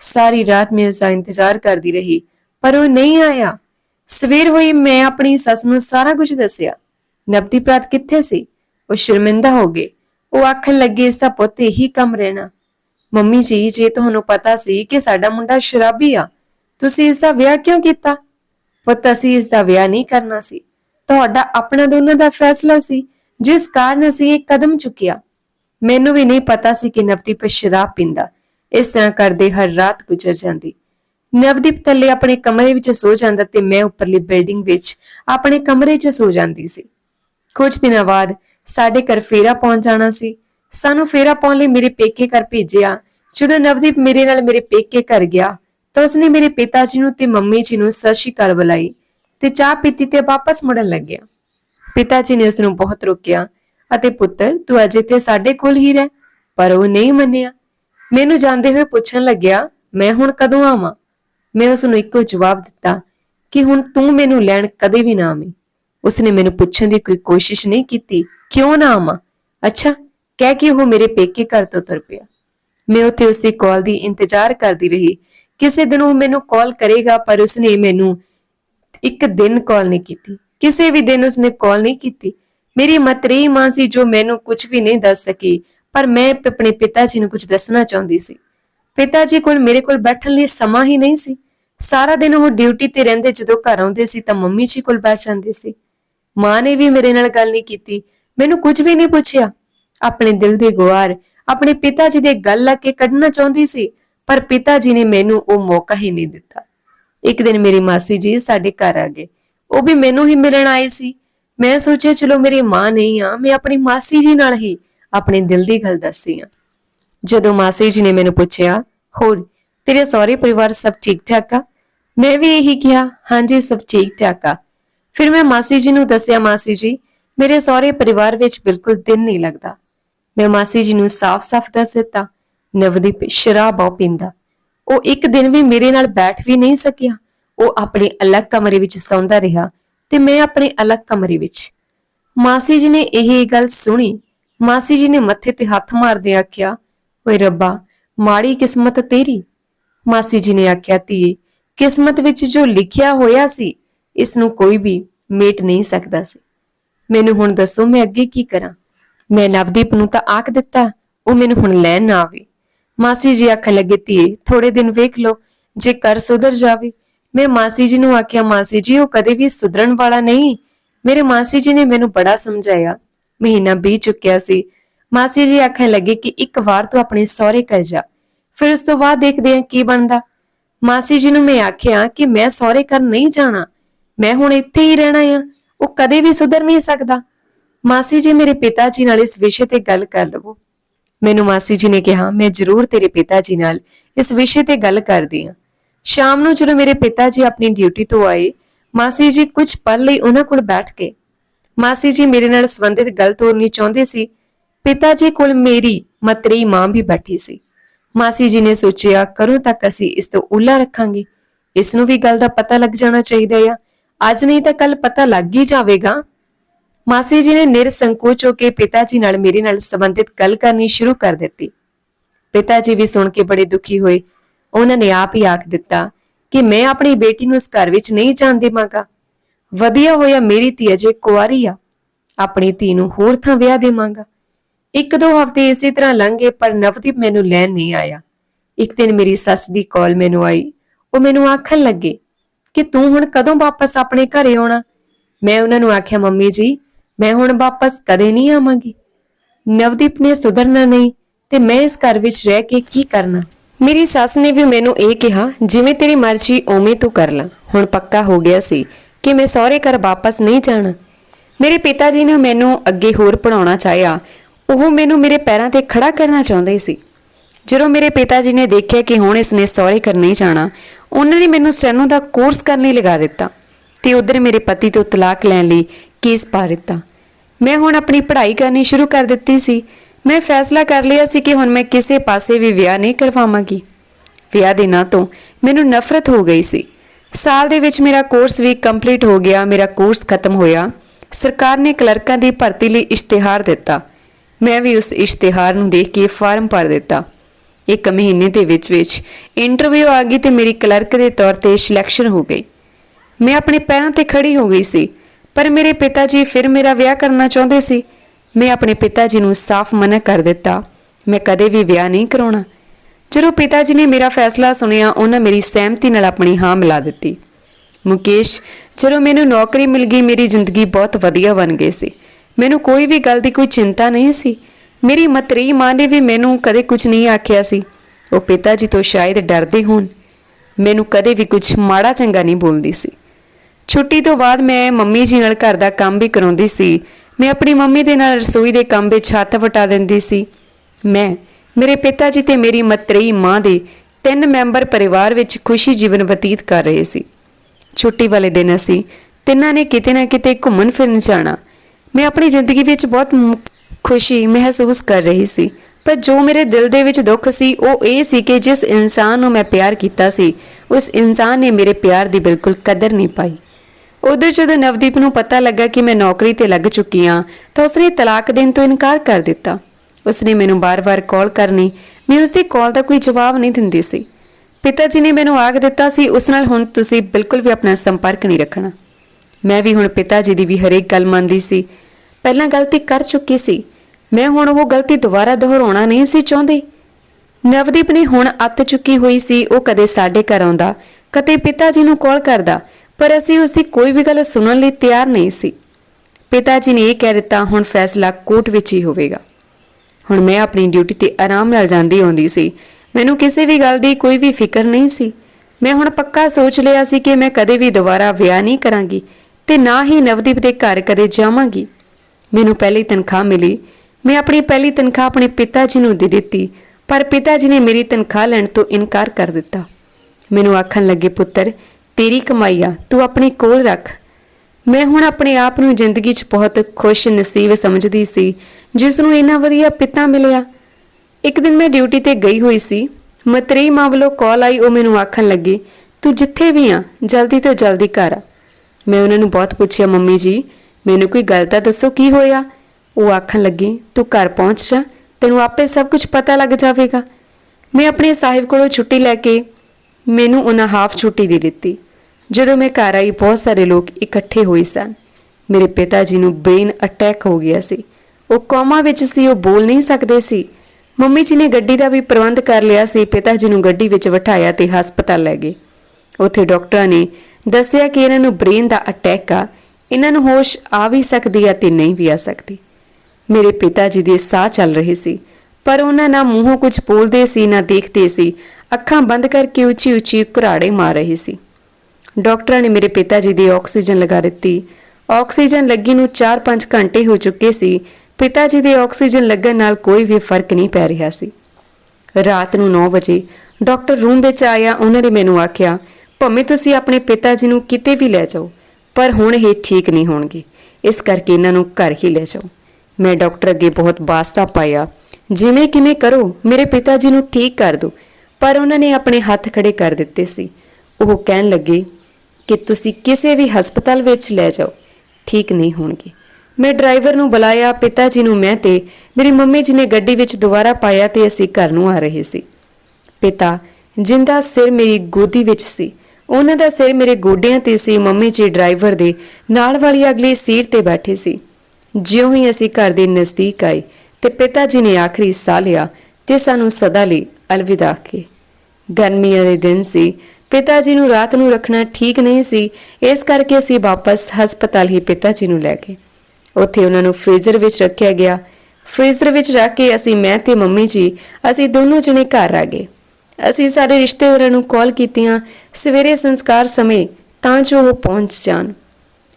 ਸਾਰੀ ਰਾਤ ਮੈਂ ਉਸਦਾ ਇੰਤਜ਼ਾਰ ਕਰਦੀ ਰਹੀ, ਪਰ ਉਹ ਨਹੀਂ ਆਇਆ। ਸਵੇਰ ਹੋਈ ਮੈਂ ਆਪਣੀ ਸੱਸ ਨੂੰ ਸਾਰਾ ਕੁਝ ਦੱਸਿਆ। ਨਬਦੀ ਪ੍ਰਾਤ ਕਿੱਥੇ ਸੀ? ਉਹ ਸ਼ਰਮਿੰਦਾ ਹੋ ਗਏ। ਉਹ ਆਖਣ ਲੱਗੇ, ਇਸ ਦਾ ਪੁੱਤ ਇਹੀ ਕੰਮ ਰਹਿਣਾ। ਮੰਮੀ ਜੀ, ਜੇ ਤੁਹਾਨੂੰ ਪਤਾ ਸੀ ਕਿ ਸਾਡਾ ਮੁੰਡਾ ਸ਼ਰਾਬੀ ਆ, ਤੁਸੀਂ ਇਸ ਦਾ ਵਿਆਹ ਕਿਉਂ ਕੀਤਾ? ਪੁੱਤ, ਅਸੀਂ ਇਸ ਦਾ ਵਿਆਹ ਨਹੀਂ ਕਰਨਾ ਸੀ। ਤੁਹਾਡਾ ਆਪਣਾ ਦੋਨਾਂ ਦਾ ਫੈਸਲਾ ਸੀ, ਜਿਸ ਕਾਰਨ ਅਸੀਂ ਇਹ ਕਦਮ ਚੁੱਕਿਆ। ਮੈਨੂੰ ਵੀ ਨਹੀਂ ਪਤਾ ਸੀ ਕਿ ਨਵਦੀਪ ਸ਼ਰਾਬ ਪੀਂਦਾ। ਇਸ ਤਰ੍ਹਾਂ ਕਰਦੇ ਹਰ ਰਾਤ ਗੁਜ਼ਰ ਜਾਂਦੀ। ਨਵਦੀਪ ਥੱਲੇ ਆਪਣੇ ਕਮਰੇ ਵਿੱਚ ਸੋ ਜਾਂਦਾ ਤੇ ਮੈਂ ਉੱਪਰਲੀ ਬਿਲਡਿੰਗ ਵਿੱਚ ਆਪਣੇ ਕਮਰੇ 'ਚ ਸੋ ਜਾਂਦੀ ਸੀ। ਕੁਝ ਦਿਨਾਂ ਬਾਅਦ ਸਾਡੇ ਘਰ ਫੇਰਾ ਪਹੁੰਚ ਜਾਣਾ ਸੀ। ਸਾਨੂੰ ਫੇਰਾ ਪਾਉਣ ਲਈ ਮੇਰੇ ਪੇਕੇ ਘਰ ਭੇਜਿਆ। ਜਦੋਂ ਨਵਦੀਪ ਮੇਰੇ ਨਾਲ ਮੇਰੇ ਪੇਕੇ ਘਰ ਗਿਆ, ਤਾਂ ਉਸਨੇ ਮੇਰੇ ਪਿਤਾ ਜੀ ਨੂੰ ਤੇ ਮੰਮੀ ਜੀ ਨੂੰ ਸਤਿ ਸ਼੍ਰੀ ਅਕਾਲ ਬੁਲਾਈ ਤੇ ਚਾਹ ਪੀਤੀ ਤੇ ਵਾਪਸ ਮੁੜਨ ਲੱਗਿਆ। ਪਿਤਾ ਜੀ ਨੇ ਉਸ ਨੂੰ ਬਹੁਤ ਰੋਕਿਆ ਅਤੇ ਪੁੱਤਰ, ਤੂੰ ਅਜੇ ਤੇ ਸਾਡੇ ਕੋਲ ਹੀ ਰਹਿ, ਪਰ ਉਹ ਨਹੀਂ ਮੰਨਿਆ। ਮੈਨੂੰ ਜਾਂਦੇ ਹੋਏ ਪੁੱਛਣ ਲੱਗਿਆ, ਮੈਂ ਹੁਣ ਕਦੋਂ ਆਵਾਂ? ਮੈਂ ਉਸ ਨੂੰ ਇੱਕੋ ਜਵਾਬ ਦਿੱਤਾ ਕਿ ਹੁਣ ਤੂੰ ਮੈਨੂੰ ਲੈਣ ਕਦੇ ਵੀ ਨਾ ਆਵੇਂ। ਉਸਨੇ ਮੈਨੂੰ ਪੁੱਛਣ ਦੀ ਕੋਈ ਕੋਸ਼ਿਸ਼ ਨਹੀਂ ਕੀਤੀ। ਕਿਉਂ ਨਾ ਆਵਾਂ ਅੱਛਾ ਕਹਿ ਕੇ ਉਹ ਮੇਰੇ ਪੇਕੇ ਘਰ ਤੋਂ ਤੁਰ ਪਿਆ ਮੈਂ ਉੱਥੇ ਉਸਦੀ ਕਾਲ ਦੀ ਇੰਤਜ਼ਾਰ ਕਰਦੀ ਰਹੀ ਕਿਸੇ ਦਿਨ ਉਹ ਮੈਨੂੰ ਕਾਲ ਕਰੇਗਾ ਪਰ ਉਸਨੇ ਮੈਨੂੰ ਇੱਕ ਦਿਨ ਕਾਲ ਨਹੀਂ ਕੀਤੀ ਕਿਸੇ ਵੀ ਦਿਨ ਉਸਨੇ ਕਾਲ ਨਹੀਂ ਕੀਤੀ ਮੇਰੀ ਮਤਰੇਈ ਮਾਂ ਸੀ ਜੋ ਮੈਨੂੰ ਕੁਝ ਵੀ ਨਹੀਂ ਦੱਸ ਸਕੀ ਪਰ ਮੈਂ ਆਪਣੇ ਪਿਤਾ ਜੀ ਨੂੰ ਕੁਝ ਦੱਸਣਾ ਚਾਹੁੰਦੀ ਸੀ ਪਿਤਾ ਜੀ ਕੋਲ ਮੇਰੇ ਕੋਲ ਬੈਠਣ ਲਈ ਸਮਾਂ ਹੀ ਨਹੀਂ ਸੀ ਸਾਰਾ ਦਿਨ ਉਹ ਡਿਊਟੀ ਤੇ ਰਹਿੰਦੇ ਜਦੋਂ ਘਰ ਆਉਂਦੇ ਸੀ ਤਾਂ ਮੰਮੀ ਜੀ ਕੋਲ ਬੈਠ ਜਾਂਦੇ ਸੀ ਮਾਂ ਨੇ ਵੀ ਮੇਰੇ ਨਾਲ ਗੱਲ ਨਹੀਂ ਕੀਤੀ ਮੈਨੂੰ ਕੁਝ ਵੀ ਨਹੀਂ ਪੁੱਛਿਆ। ਆਪਣੇ ਦਿਲ ਦੇ ਗੁਆਰ, ਆਪਣੇ ਪਿਤਾ ਜੀ ਦੇ ਗੱਲ ਲਾ ਕੇ ਕੱਢਣਾ ਚਾਹੁੰਦੀ ਸੀ, ਪਰ ਪਿਤਾ ਜੀ ਨੇ ਮੈਨੂੰ ਉਹ ਮੌਕਾ ਹੀ ਨਹੀਂ ਦਿੱਤਾ। ਇੱਕ ਦਿਨ ਮੇਰੀ ਮਾਸੀ ਜੀ ਸਾਡੇ ਘਰ ਆ ਗਏ। ਉਹ ਵੀ ਮੈਨੂੰ ਹੀ ਮਿਲਣ ਆਏ ਸੀ। ਮੈਂ ਸੋਚਿਆ, ਚਲੋ ਮੇਰੀ ਮਾਂ ਨਹੀਂ ਆ, ਮੈਂ ਆਪਣੀ ਮਾਸੀ ਜੀ ਨਾਲ ਹੀ ਆਪਣੇ ਦਿਲ ਦੀ ਗੱਲ ਦੱਸਦੀ ਆ ਜਦੋਂ ਮਾਸੀ ਜੀ ਨੇ ਮੈਨੂੰ ਪੁੱਛਿਆ, ਹੋਰ, ਤੇਰੇ ਸਹੁਰੇ ਪਰਿਵਾਰ ਸਭ ਠੀਕ ਠਾਕ ਆ? ਮੈਂ ਵੀ ਇਹੀ ਕਿਹਾ, ਹਾਂਜੀ, ਸਭ ਠੀਕ ਠਾਕ ਆ। ਫਿਰ ਮੈਂ ਮਾਸੀ ਜੀ ਨੂੰ ਦੱਸਿਆ, ਮਾਸੀ ਜੀ ਮੇਰੇ ਸਹੁਰੇ ਪਰਿਵਾਰ ਵਿੱਚ ਬਿਲਕੁਲ ਦਿਨ ਨਹੀਂ ਲੱਗਦਾ। ਮੈਂ ਮਾਸੀ ਜੀ ਨੂੰ ਸਾਫ਼-ਸਾਫ਼ ਦੱਸ ਦਿੱਤਾ, ਨਵਦੀਪ ਸ਼ਰਾਬ ਬਹੁ ਪੀਂਦਾ। ਉਹ ਇੱਕ ਦਿਨ ਵੀ ਮੇਰੇ ਨਾਲ ਬੈਠ ਵੀ ਨਹੀਂ ਸਕਿਆ। ਉਹ ਆਪਣੇ ਅਲੱਗ ਕਮਰੇ ਵਿੱਚ ਸੌਂਦਾ ਰਿਹਾ ਤੇ ਮੈਂ ਆਪਣੇ ਅਲੱਗ ਕਮਰੇ ਵਿੱਚ। ਮਾਸੀ ਜੀ ਨੇ ਇਹ ਗੱਲ ਸੁਣੀ। ਮਾਸੀ ਜੀ ਨੇ ਮੱਥੇ ਤੇ ਹੱਥ ਮਾਰਦੇ ਆਖਿਆ, ਓਏ ਰੱਬਾ, ਮਾੜੀ ਕਿਸਮਤ ਤੇਰੀ? ਮਾਸੀ ਜੀ ਨੇ ਆਖਿਆ, ਧੀਏ, ਕਿਸਮਤ ਵਿੱਚ ਜੋ ਲਿਖਿਆ ਹੋਇਆ ਸੀ, ਇਸ ਨੂੰ ਕੋਈ ਵੀ ਮੇਟ ਨਹੀਂ ਸਕਦਾ ਸੀ। ਮੈਨੂੰ ਹੁਣ ਦੱਸੋ ਮੈਂ ਅੱਗੇ ਕੀ ਕਰਾਂ? ਮੈਂ ਨਵਦੀਪ ਨੂੰ ਤਾਂ ਆਖ ਦਿੱਤਾ, ਉਹ ਮੈਨੂੰ ਹੁਣ ਲੈਣ ਨਾ ਆਵੇ। ਮਾਸੀ ਜੀ ਆਖਣ ਲੱਗੇ, ਧੀਏ ਥੋੜੇ ਦਿਨ ਵੇਖ ਲਓ, ਜੇ ਕਰ ਸੁਧਰ ਜਾਵੇ। ਮੈਂ ਮਾਸੀ ਜੀ ਨੂੰ ਆਖਿਆ, ਮਾਸੀ ਜੀ, ਉਹ ਕਦੇ ਵੀ ਸੁਧਰਨ ਵਾਲਾ ਨਹੀਂ। ਮੇਰੇ ਮਾਸੀ ਜੀ ਨੇ ਮੈਨੂੰ ਬੜਾ ਸਮਝਾਇਆ। ਮਹੀਨਾ ਬੀਤ ਚੁੱਕਿਆ ਸੀ। ਮਾਸੀ ਜੀ ਆਖਣ ਲੱਗੇ ਕਿ ਇੱਕ ਵਾਰ ਤੂੰ ਆਪਣੇ ਸਹੁਰੇ ਕਰ ਜਾ। ਫਿਰ ਉਸ ਤੋਂ ਬਾਅਦ ਦੇਖਦੇ ਹਾਂ ਕੀ ਬਣਦਾ। ਮਾਸੀ ਜੀ ਨੂੰ ਮੈਂ ਆਖਿਆ ਕਿ ਮੈਂ ਸਹੁਰੇ ਘਰ ਨਹੀਂ ਜਾਣਾ। ਮੈਂ ਹੁਣ ਇੱਥੇ ਹੀ ਰਹਿਣਾ ਆ। ਉਹ ਕਦੇ ਵੀ ਸੁਧਰ ਨਹੀਂ ਸਕਦਾ। ਮਾਸੀ ਜੀ ਮੇਰੇ ਪਿਤਾ ਜੀ ਨਾਲ ਇਸ ਵਿਸ਼ੇ ਤੇ ਗੱਲ ਕਰ ਲਵੋ। ਮੈਨੂੰ ਮਾਸੀ ਜੀ ਨੇ ਕਿਹਾ, ਮੈਂ ਜ਼ਰੂਰ ਤੇਰੇ ਪਿਤਾ ਜੀ ਨਾਲ ਇਸ ਵਿਸ਼ੇ ਤੇ ਗੱਲ ਕਰਦੀ ਹਾਂ। ਸ਼ਾਮ ਨੂੰ ਜਦੋਂ ਮੇਰੇ ਪਿਤਾ ਜੀ ਆਪਣੀ ਡਿਊਟੀ ਤੋਂ ਆਏ, ਮਾਸੀ ਜੀ ਕੁਝ ਪਲ ਲਈ ਉਹਨਾਂ ਕੋਲ ਬੈਠ ਕੇ, ਮਾਸੀ ਜੀ ਮੇਰੇ ਨਾਲ ਸੰਬੰਧਿਤ ਗੱਲ ਤੋਰਨੀ ਚਾਹੁੰਦੇ ਸੀ। ਪਿਤਾ ਜੀ ਕੋਲ ਮੇਰੀ ਮਤਰੀ ਮਾਂ ਵੀ ਬੈਠੀ ਸੀ। ਮਾਸੀ ਜੀ ਨੇ ਸੋਚਿਆ, ਕਰੋ ਤੱਕ ਅਸੀਂ ਇਸ ਤੋਂ ਉੱਲਾ ਰੱਖਾਂਗੇ। ਇਸ ਨੂੰ ਵੀ ਗੱਲ ਦਾ ਪਤਾ ਲੱਗ ਜਾਣਾ ਚਾਹੀਦਾ ਆ। ਅੱਜ ਨਹੀਂ ਤਾਂ ਕੱਲ ਪਤਾ ਲੱਗ ਹੀ ਜਾਵੇਗਾ। ਮਾਸੀ ਜੀ ਨੇ ਨਿਰਸੰਕੋਚ ਹੋ ਕੇ ਪਿਤਾ ਜੀ ਨਾਲ ਮੇਰੇ ਨਾਲ ਸੰਬੰਧਿਤ ਗੱਲ ਕਰਨੀ ਸ਼ੁਰੂ ਕਰ ਦਿੱਤੀ। ਪਿਤਾ ਜੀ ਵੀ ਸੁਣ ਕੇ ਬੜੇ ਦੁਖੀ ਹੋਏ। ਉਹਨਾਂ ਨੇ ਆਪ ਹੀ ਆਖ ਦਿੱਤਾ ਕਿ ਮੈਂ ਆਪਣੀ ਬੇਟੀ ਨੂੰ ਇਸ ਘਰ ਵਿੱਚ ਨਹੀਂ ਜਾਣ ਦੇਵਾਂਗਾ। ਵਧੀਆ ਹੋਇਆ ਮੇਰੀ ਧੀ ਅਜੇ ਕੁਆਰੀ ਆ। ਆਪਣੀ ਧੀ ਨੂੰ ਹੋਰ ਥਾਂ ਵਿਆਹ ਦੇਵਾਂਗਾ। ਇੱਕ ਦੋ ਹਫ਼ਤੇ ਇਸੇ ਤਰ੍ਹਾਂ ਲੰਘ ਗਏ ਪਰ ਨਵਦੀਪ ਮੈਨੂੰ ਲੈਣ ਨਹੀਂ ਆਇਆ। ਇੱਕ ਦਿਨ ਮੇਰੀ ਸੱਸ ਦੀ ਕਾਲ ਮੈਨੂੰ ਆਈ। ਉਹ ਮੈਨੂੰ ਆਖਣ ਲੱਗੇ ਕਿ ਤੂੰ ਹੁਣ ਕਦੋਂ ਵਾਪਸ ਆਪਣੇ ਘਰੇ ਆਉਣਾ? ਮੈਂ ਉਹਨਾਂ ਨੂੰ ਆਖਿਆ, ਮੰਮੀ ਜੀ, ਮੈਂ ਹੁਣ ਵਾਪਸ ਕਦੇ ਨਹੀਂ ਆਵਾਂਗੀ। ਨਵਦੀਪ ਨੇ ਸੁਧਰਨਾ ਨਹੀਂ ਤੇ ਮੈਂ ਇਸ ਘਰ ਵਿੱਚ ਰਹਿ ਕੇ ਕੀ ਕਰਨਾ? ਮੇਰੀ ਸੱਸ ਨੇ ਵੀ ਮੈਨੂੰ ਇਹ ਕਿਹਾ, ਜਿਵੇਂ ਤੇਰੀ ਮਰਜ਼ੀ, ਉਵੇਂ ਤੂੰ ਕਰ ਲੈ। ਹੁਣ ਪੱਕਾ ਹੋ ਗਿਆ ਸੀ ਕਿ ਮੈਂ ਸਹੁਰੇ ਘਰ ਵਾਪਸ ਨਹੀਂ ਜਾਣਾ। ਮੇਰੇ ਪਿਤਾ ਜੀ ਨੇ ਮੈਨੂੰ ਅੱਗੇ ਹੋਰ ਪੜਾਉਣਾ ਚਾਹਿਆ। ਉਹ ਮੈਨੂੰ ਮੇਰੇ ਪੈਰਾਂ ਤੇ ਖੜਾ ਕਰਨਾ ਚਾਹੁੰਦੇ ਸੀ। ਜਦੋਂ ਮੇਰੇ ਪਿਤਾ ਜੀ ਨੇ ਦੇਖਿਆ ਕਿ ਹੁਣ ਇਸਨੇ ਸਹੁਰੇ ਘਰ ਨਹੀਂ ਜਾਣਾ ਉਹਨਾਂ ਨੇ ਮੈਨੂੰ ਸਟੈਨੋ ਦਾ ਕੋਰਸ ਕਰਨ ਲਈ ਲਗਾ ਦਿੱਤਾ ਤੇ ਉਧਰ ਮੇਰੇ ਪਤੀ ਤੋਂ ਤਲਾਕ ਲੈਣ ਲਈ ਕੇਸ ਪਾ ਦਿੱਤਾ। ਮੈਂ ਹੁਣ ਆਪਣੀ ਪੜ੍ਹਾਈ ਕਰਨੀ ਸ਼ੁਰੂ ਕਰ ਦਿੱਤੀ ਸੀ। ਮੈਂ ਫੈਸਲਾ ਕਰ ਲਿਆ ਸੀ ਕਿ ਹੁਣ ਮੈਂ ਕਿਸੇ ਪਾਸੇ ਵੀ ਵਿਆਹ ਨਹੀਂ ਕਰਵਾਵਾਂਗੀ। ਵਿਆਹ ਦੇ ਨਾਂ ਤੋਂ ਮੈਨੂੰ ਨਫ਼ਰਤ ਹੋ ਗਈ ਸੀ। ਸਾਲ ਦੇ ਵਿੱਚ ਮੇਰਾ ਕੋਰਸ ਵੀ ਕੰਪਲੀਟ ਹੋ ਗਿਆ, ਮੇਰਾ ਕੋਰਸ ਖਤਮ ਹੋਇਆ। ਸਰਕਾਰ ਨੇ ਕਲਰਕਾਂ ਦੀ ਭਰਤੀ ਲਈ ਇਸ਼ਤਿਹਾਰ ਦਿੱਤਾ। ਮੈਂ ਵੀ ਉਸ ਇਸ਼ਤਿਹਾਰ ਨੂੰ ਦੇਖ ਕੇ ਫਾਰਮ ਭਰ ਦਿੱਤਾ। ਇੱਕ ਮਹੀਨੇ ਦੇ ਵਿੱਚ ਵਿੱਚ ਇੰਟਰਵਿਊ ਆ ਗਈ ਤੇ ਮੇਰੀ ਕਲਰਕ ਦੇ ਤੌਰ ਤੇ ਸਿਲੈਕਸ਼ਨ ਹੋ ਗਈ। ਮੈਂ ਆਪਣੇ ਪੈਰਾਂ ਤੇ ਖੜੀ ਹੋ ਗਈ ਸੀ, ਪਰ ਮੇਰੇ ਪਿਤਾ ਜੀ ਫਿਰ ਮੇਰਾ ਵਿਆਹ ਕਰਨਾ ਚਾਹੁੰਦੇ ਸੀ। ਮੈਂ ਆਪਣੇ ਪਿਤਾ ਜੀ ਨੂੰ ਸਾਫ਼ ਮਨਾ ਕਰ ਦਿੱਤਾ। ਮੈਂ ਕਦੇ ਵੀ ਵਿਆਹ ਨਹੀਂ ਕਰਾਉਣਾ। ਜਦੋਂ ਪਿਤਾ ਜੀ ਨੇ ਮੇਰਾ ਫੈਸਲਾ ਸੁਣਿਆ, ਉਹਨਾਂ ਮੇਰੀ ਸਹਿਮਤੀ ਨਾਲ ਆਪਣੀ ਹਾਂ ਮਿਲਾ ਦਿੱਤੀ। ਮੁਕੇਸ਼, ਜਦੋਂ ਮੈਨੂੰ ਨੌਕਰੀ ਮਿਲ ਗਈ, ਮੇਰੀ ਜ਼ਿੰਦਗੀ ਬਹੁਤ ਵਧੀਆ ਬਣ ਗਈ ਸੀ। ਮੈਨੂੰ ਕੋਈ ਵੀ ਗੱਲ ਦੀ ਕੋਈ ਚਿੰਤਾ ਨਹੀਂ ਸੀ। ਮੇਰੀ ਮਤਰੀ ਮਾਂ ਨੇ ਵੀ ਮੈਨੂੰ ਕਦੇ ਕੁਝ ਨਹੀਂ ਆਖਿਆ ਸੀ। ਉਹ ਪਿਤਾ ਜੀ ਤੋਂ ਸ਼ਾਇਦ ਡਰਦੇ ਹੋਣ। ਮੈਨੂੰ ਕਦੇ ਵੀ ਕੁਝ ਮਾੜਾ ਚੰਗਾ ਨਹੀਂ ਬੋਲਦੀ ਸੀ। ਛੁੱਟੀ ਤੋਂ ਬਾਅਦ ਮੈਂ ਮੰਮੀ ਜੀ ਨਾਲ ਘਰ ਦਾ ਕੰਮ ਵੀ ਕਰਾਉਂਦੀ ਸੀ। ਮੈਂ ਆਪਣੀ ਮੰਮੀ ਦੇ ਨਾਲ ਰਸੋਈ ਦੇ ਕੰਮ ਵਿੱਚ ਹੱਥ ਵਟਾ ਦਿੰਦੀ ਸੀ। ਮੈਂ, ਮੇਰੇ ਪਿਤਾ ਜੀ ਤੇ ਮੇਰੀ ਮਤਰੇਈ ਮਾਂ ਦੇ ਤਿੰਨ ਮੈਂਬਰ ਪਰਿਵਾਰ ਵਿੱਚ ਖੁਸ਼ੀ ਜੀਵਨ ਬਤੀਤ ਕਰ ਰਹੇ ਸੀ। ਛੁੱਟੀ ਵਾਲੇ ਦਿਨ ਅਸੀਂ ਤਿੰਨਾਂ ਨੇ ਕਿਤੇ ਨਾ ਕਿਤੇ ਘੁੰਮਣ ਫਿਰਨ ਜਾਣਾ। ਮੈਂ ਆਪਣੀ ਜ਼ਿੰਦਗੀ ਵਿੱਚ ਬਹੁਤ ਮ- ਖੁਸ਼ੀ ਮਹਿਸੂਸ ਕਰ ਰਹੀ ਸੀ। ਪਰ ਜੋ ਮੇਰੇ ਦਿਲ ਦੇ ਵਿੱਚ ਦੁੱਖ ਸੀ, ਉਹ ਇਹ ਸੀ ਕਿ ਜਿਸ ਇਨਸਾਨ ਨੂੰ ਮੈਂ ਪਿਆਰ ਕੀਤਾ ਸੀ, ਉਸ ਇਨਸਾਨ ਨੇ ਮੇਰੇ ਪਿਆਰ ਦੀ ਬਿਲਕੁਲ ਕਦਰ ਨਹੀਂ ਪਾਈ। ਉਧਰ ਜਦੋਂ ਨਵਦੀਪ ਨੂੰ ਪਤਾ ਲੱਗਾ ਕਿ ਮੈਂ ਨੌਕਰੀ ਤੇ ਲੱਗ ਚੁੱਕੀ ਹਾਂ, ਤਾਂ ਉਸਨੇ ਤਲਾਕ ਦੇਣ ਤੋਂ ਇਨਕਾਰ ਕਰ ਦਿੱਤਾ। ਉਸਨੇ ਮੈਨੂੰ ਬਾਰ-ਬਾਰ ਕਾਲ ਕਰਨੀ, ਮੈਂ ਉਸਦੀ ਕਾਲ ਦਾ ਕੋਈ ਜਵਾਬ ਨਹੀਂ ਦਿੰਦੀ ਸੀ। ਪਿਤਾ ਜੀ ਨੇ ਮੈਨੂੰ ਆਖ ਦਿੱਤਾ ਸੀ, ਉਸ ਨਾਲ ਹੁਣ ਤੁਸੀਂ ਬਿਲਕੁਲ ਵੀ ਆਪਣਾ ਸੰਪਰਕ ਨਹੀਂ ਰੱਖਣਾ। ਮੈਂ ਵੀ ਹੁਣ ਪਿਤਾ ਜੀ ਦੀ ਵੀ ਹਰੇਕ ਗੱਲ ਮੰਨਦੀ ਸੀ। ਪਹਿਲਾਂ ਗਲਤੀ ਕਰ ਚੁੱਕੀ ਸੀ। ਮੈਂ ਹੁਣ ਉਹ ਗਲਤੀ ਦੁਬਾਰਾ ਦੁਹਰਾਉਣਾ ਨਹੀਂ ਸੀ ਚਾਹੁੰਦੀ। ਨਵਦੀਪ ਨੇ ਹੁਣ ਅੱਤ ਚੁੱਕੀ ਹੋਈ ਸੀ, ਉਹ ਕਦੇ ਸਾਡੇ ਘਰ ਆਉਂਦਾ, ਕਦੇ ਪਿਤਾ ਜੀ ਨੂੰ ਕਾਲ ਕਰਦਾ, ਪਰ ਅਸੀਂ ਉਸ ਦੀ ਕੋਈ ਵੀ ਗੱਲ ਸੁਣਨ ਲਈ ਤਿਆਰ ਨਹੀਂ ਸੀ। ਪਿਤਾ ਜੀ ਨੇ ਇਹ ਕਹਿ ਦਿੱਤਾ, ਹੁਣ ਫੈਸਲਾ ਕੋਰਟ ਵਿੱਚ ਹੀ ਹੋਵੇਗਾ। ਹੁਣ ਮੈਂ ਆਪਣੀ ਡਿਊਟੀ ਤੇ ਆਰਾਮ ਨਾਲ ਜਾਂਦੀ ਆਉਂਦੀ ਸੀ। ਮੈਨੂੰ ਕਿਸੇ ਵੀ ਗੱਲ ਦੀ ਕੋਈ ਵੀ ਫਿਕਰ ਨਹੀਂ ਸੀ। ਮੈਂ ਹੁਣ ਪੱਕਾ ਸੋਚ ਲਿਆ ਸੀ ਕਿ ਮੈਂ ਕਦੇ ਵੀ ਦੁਬਾਰਾ ਵਿਆਹ ਨਹੀਂ ਕਰਾਂਗੀ ਤੇ ਨਾ ਹੀ ਨਵਦੀਪ ਦੇ ਘਰ ਕਦੇ ਜਾਵਾਂਗੀ। ਮੈਨੂੰ ਪਹਿਲੀ ਤਨਖਾਹ ਮਿਲੀ। ਮੈਂ ਆਪਣੀ ਪਹਿਲੀ ਤਨਖਾਹ ਆਪਣੇ ਪਿਤਾ ਜੀ ਨੂੰ ਦੇ ਦਿੱਤੀ, ਪਰ ਪਿਤਾ ਜੀ ਨੇ ਮੇਰੀ ਤਨਖਾਹ ਲੈਣ ਤੋਂ ਇਨਕਾਰ ਕਰ ਦਿੱਤਾ। ਮੈਨੂੰ ਆਖਣ ਲੱਗੇ, ਪੁੱਤਰ, ਤੇਰੀ ਕਮਾਈ ਆ, ਤੂੰ ਆਪਣੇ ਕੋਲ ਰੱਖ। ਮੈਂ ਹੁਣ ਆਪਣੇ ਆਪ ਨੂੰ ਜ਼ਿੰਦਗੀ 'ਚ ਬਹੁਤ ਖੁਸ਼ ਨਸੀਬ ਸਮਝਦੀ ਸੀ ਜਿਸ ਨੂੰ ਇੰਨਾ ਵਧੀਆ ਪਿਤਾ ਮਿਲਿਆ। ਇੱਕ ਦਿਨ ਮੈਂ ਡਿਊਟੀ ਤੇ ਗਈ ਹੋਈ ਸੀ। ਮਤਰੀ ਮਾਂ ਵੱਲੋਂ ਕਾਲ ਆਈ, ਉਹ ਮੈਨੂੰ ਆਖਣ ਲੱਗੀ, ਤੂੰ ਜਿੱਥੇ ਵੀ ਆ, ਜਲਦੀ ਤੋਂ ਜਲਦੀ ਘਰ ਆ। ਮੈਂ ਉਹਨਾਂ ਨੂੰ ਬਹੁਤ ਪੁੱਛਿਆ, ਮੰਮੀ ਜੀ ਮੈਨੂੰ ਕੋਈ ਗੱਲ ਤਾਂ ਦੱਸੋ ਕੀ ਹੋਇਆ? ਉਹ ਆਖਣ ਲੱਗੀ, ਤੂੰ ਘਰ ਪਹੁੰਚ ਜਾ, ਤੈਨੂੰ ਆਪੇ ਸਭ ਕੁਝ ਪਤਾ ਲੱਗ ਜਾਵੇਗਾ। ਮੈਂ ਆਪਣੇ ਸਾਹਿਬ ਕੋਲੋਂ ਛੁੱਟੀ ਲੈ ਕੇ ਮੈਨੂੰ ਉਹਨਾਂ ਹਾਫ ਛੁੱਟੀ ਦੇ ਦਿੱਤੀ। ਜਦੋਂ ਮੈਂ ਘਰ ਆਈ, ਬਹੁਤ ਸਾਰੇ ਲੋਕ ਇਕੱਠੇ ਹੋਏ ਸਨ। ਮੇਰੇ ਪਿਤਾ ਜੀ ਨੂੰ ਬ੍ਰੇਨ ਅਟੈਕ ਹੋ ਗਿਆ ਸੀ। ਉਹ ਕੋਮਾ ਵਿੱਚ ਸੀ, ਉਹ ਬੋਲ ਨਹੀਂ ਸਕਦੇ ਸੀ। ਮੰਮੀ ਜੀ ਨੇ ਗੱਡੀ ਦਾ ਵੀ ਪ੍ਰਬੰਧ ਕਰ ਲਿਆ ਸੀ, ਪਿਤਾ ਜੀ ਨੂੰ ਗੱਡੀ ਵਿੱਚ ਬਿਠਾਇਆ ਤੇ ਹਸਪਤਾਲ ਲੈ ਗਏ। ਉੱਥੇ ਡਾਕਟਰਾਂ ਨੇ ਦੱਸਿਆ ਕਿ ਇਹਨਾਂ ਨੂੰ ਬ੍ਰੇਨ ਦਾ ਅਟੈਕ ਆ। ਇਹਨਾਂ ਨੂੰ ਹੋਸ਼ ਆ ਵੀ ਸਕਦੀ ਹੈ ਤੇ ਨਹੀਂ ਵੀ ਆ ਸਕਦੀ। ਮੇਰੇ ਪਿਤਾ ਜੀ ਦੇ ਸਾਹ ਚੱਲ ਰਹੇ ਸੀ, ਪਰ ਉਹਨਾਂ ਨਾ ਮੂੰਹੋਂ ਕੁਝ ਬੋਲਦੇ ਸੀ, ਨਾ ਦੇਖਦੇ ਸੀ। ਅੱਖਾਂ ਬੰਦ ਕਰਕੇ ਉੱਚੀ ਉੱਚੀ ਘੁਰਾੜੇ ਮਾਰ ਰਹੇ ਸੀ। ਡਾਕਟਰਾਂ ਨੇ ਮੇਰੇ ਪਿਤਾ ਜੀ ਦੀ ਆਕਸੀਜਨ ਲਗਾ ਦਿੱਤੀ। ਆਕਸੀਜਨ ਲੱਗੀ ਨੂੰ 4-5 ਘੰਟੇ ਹੋ ਚੁੱਕੇ ਸੀ। ਪਿਤਾ ਜੀ ਦੇ ਆਕਸੀਜਨ ਲੱਗਣ ਨਾਲ ਕੋਈ ਵੀ ਫ਼ਰਕ ਨਹੀਂ ਪੈ ਰਿਹਾ ਸੀ। ਰਾਤ ਨੂੰ 9 ਵਜੇ ਡਾਕਟਰ ਰੂਮ ਵਿੱਚ ਆਇਆ, ਉਹਨਾਂ ਨੇ ਮੈਨੂੰ ਆਖਿਆ ਭਾਵੇਂ ਤੁਸੀਂ ਆਪਣੇ ਪਿਤਾ ਜੀ ਨੂੰ ਕਿਤੇ ਵੀ ਲੈ ਜਾਓ। ਪਰ ਹੁਣ ਇਹ ਠੀਕ ਨਹੀਂ ਹੋਣਗੇ। ਇਸ ਕਰਕੇ ਇਹਨਾਂ ਨੂੰ ਘਰ ਹੀ ਲੈ ਜਾਓ। ਮੈਂ ਡਾਕਟਰ ਅੱਗੇ ਬਹੁਤ ਵਾਸਤਾ ਪਾਇਆ। ਜਿਵੇਂ ਕਿਵੇਂ ਕਰੋ, ਮੇਰੇ ਪਿਤਾ ਜੀ ਨੂੰ ਠੀਕ ਕਰ ਦਿਓ। ਪਰ ਉਹਨਾਂ ਨੇ ਆਪਣੇ ਹੱਥ ਖੜੇ ਕਰ ਦਿੱਤੇ ਸੀ। ਉਹ ਕਹਿਣ ਲੱਗੇ ਕਿ ਤੁਸੀਂ ਕਿਸੇ ਵੀ ਹਸਪਤਾਲ ਵਿੱਚ ਲੈ ਜਾਓ। ਠੀਕ ਨਹੀਂ ਹੋਣਗੇ। ਮੈਂ ਡਰਾਈਵਰ ਨੂੰ ਬੁਲਾਇਆ ਪਿਤਾ ਜੀ ਨੂੰ ਮੈਂ ਤੇ ਮੇਰੀ ਮੰਮੀ ਜੀ ਨੇ ਗੱਡੀ ਵਿੱਚ ਦੁਬਾਰਾ ਪਾਇਆ ਤੇ ਅਸੀਂ ਘਰ ਨੂੰ ਆ ਰਹੇ ਸੀ। ਪਿਤਾ, ਜਿੰਦਾ ਸਿਰ ਮੇਰੀ ਗੋਦੀ ਵਿੱਚ ਸੀ ਉਹਨਾਂ ਦਾ ਸਿਰ ਮੇਰੇ ਗੋਡਿਆਂ ਤੇ ਸੀ, ਮੰਮੀ ਜੀ ਡਰਾਈਵਰ ਦੇ ਨਾਲ ਵਾਲੀ ਅਗਲੀ ਸੀਟ ਤੇ ਬੈਠੇ ਸੀ। ਜਿਉਂ ਹੀ ਅਸੀਂ ਘਰ ਦੇ ਨਜ਼ਦੀਕ ਆਏ ਤੇ ਪਿਤਾ ਜੀ ਨੇ ਆਖਰੀ ਸਾਹ ਲਿਆ ਤੇ ਸਾਨੂੰ ਸਦਾ ਲਈ ਅਲਵਿਦਾ ਆਖੇ। ਗਰਮੀਆਂ ਦੇ ਦਿਨ ਸੀ, ਪਿਤਾ ਜੀ ਨੂੰ ਰਾਤ ਨੂੰ ਰੱਖਣਾ ਠੀਕ ਨਹੀਂ ਸੀ, ਇਸ ਕਰਕੇ ਅਸੀਂ ਵਾਪਸ ਹਸਪਤਾਲ ਹੀ ਪਿਤਾ ਜੀ ਨੂੰ ਲੈ ਗਏ। ਉੱਥੇ ਉਹਨਾਂ ਨੂੰ ਫ੍ਰੀਜ਼ਰ ਵਿੱਚ ਰੱਖਿਆ ਗਿਆ। ਫ੍ਰੀਜ਼ਰ ਵਿੱਚ ਰੱਖ ਕੇ ਅਸੀਂ ਮੈਂ ਤੇ ਮੰਮੀ ਜੀ, ਅਸੀਂ ਦੋਨੋਂ ਜਣੇ ਘਰ ਆ ਗਏ। ਅਸੀਂ ਸਾਰੇ ਰਿਸ਼ਤੇਦਾਰਾਂ ਨੂੰ ਕਾਲ ਕੀਤੀਆਂ, ਸਵੇਰੇ ਸੰਸਕਾਰ ਸਮੇਂ ਤਾਂ ਜੋ ਉਹ ਪਹੁੰਚ ਜਾਣ।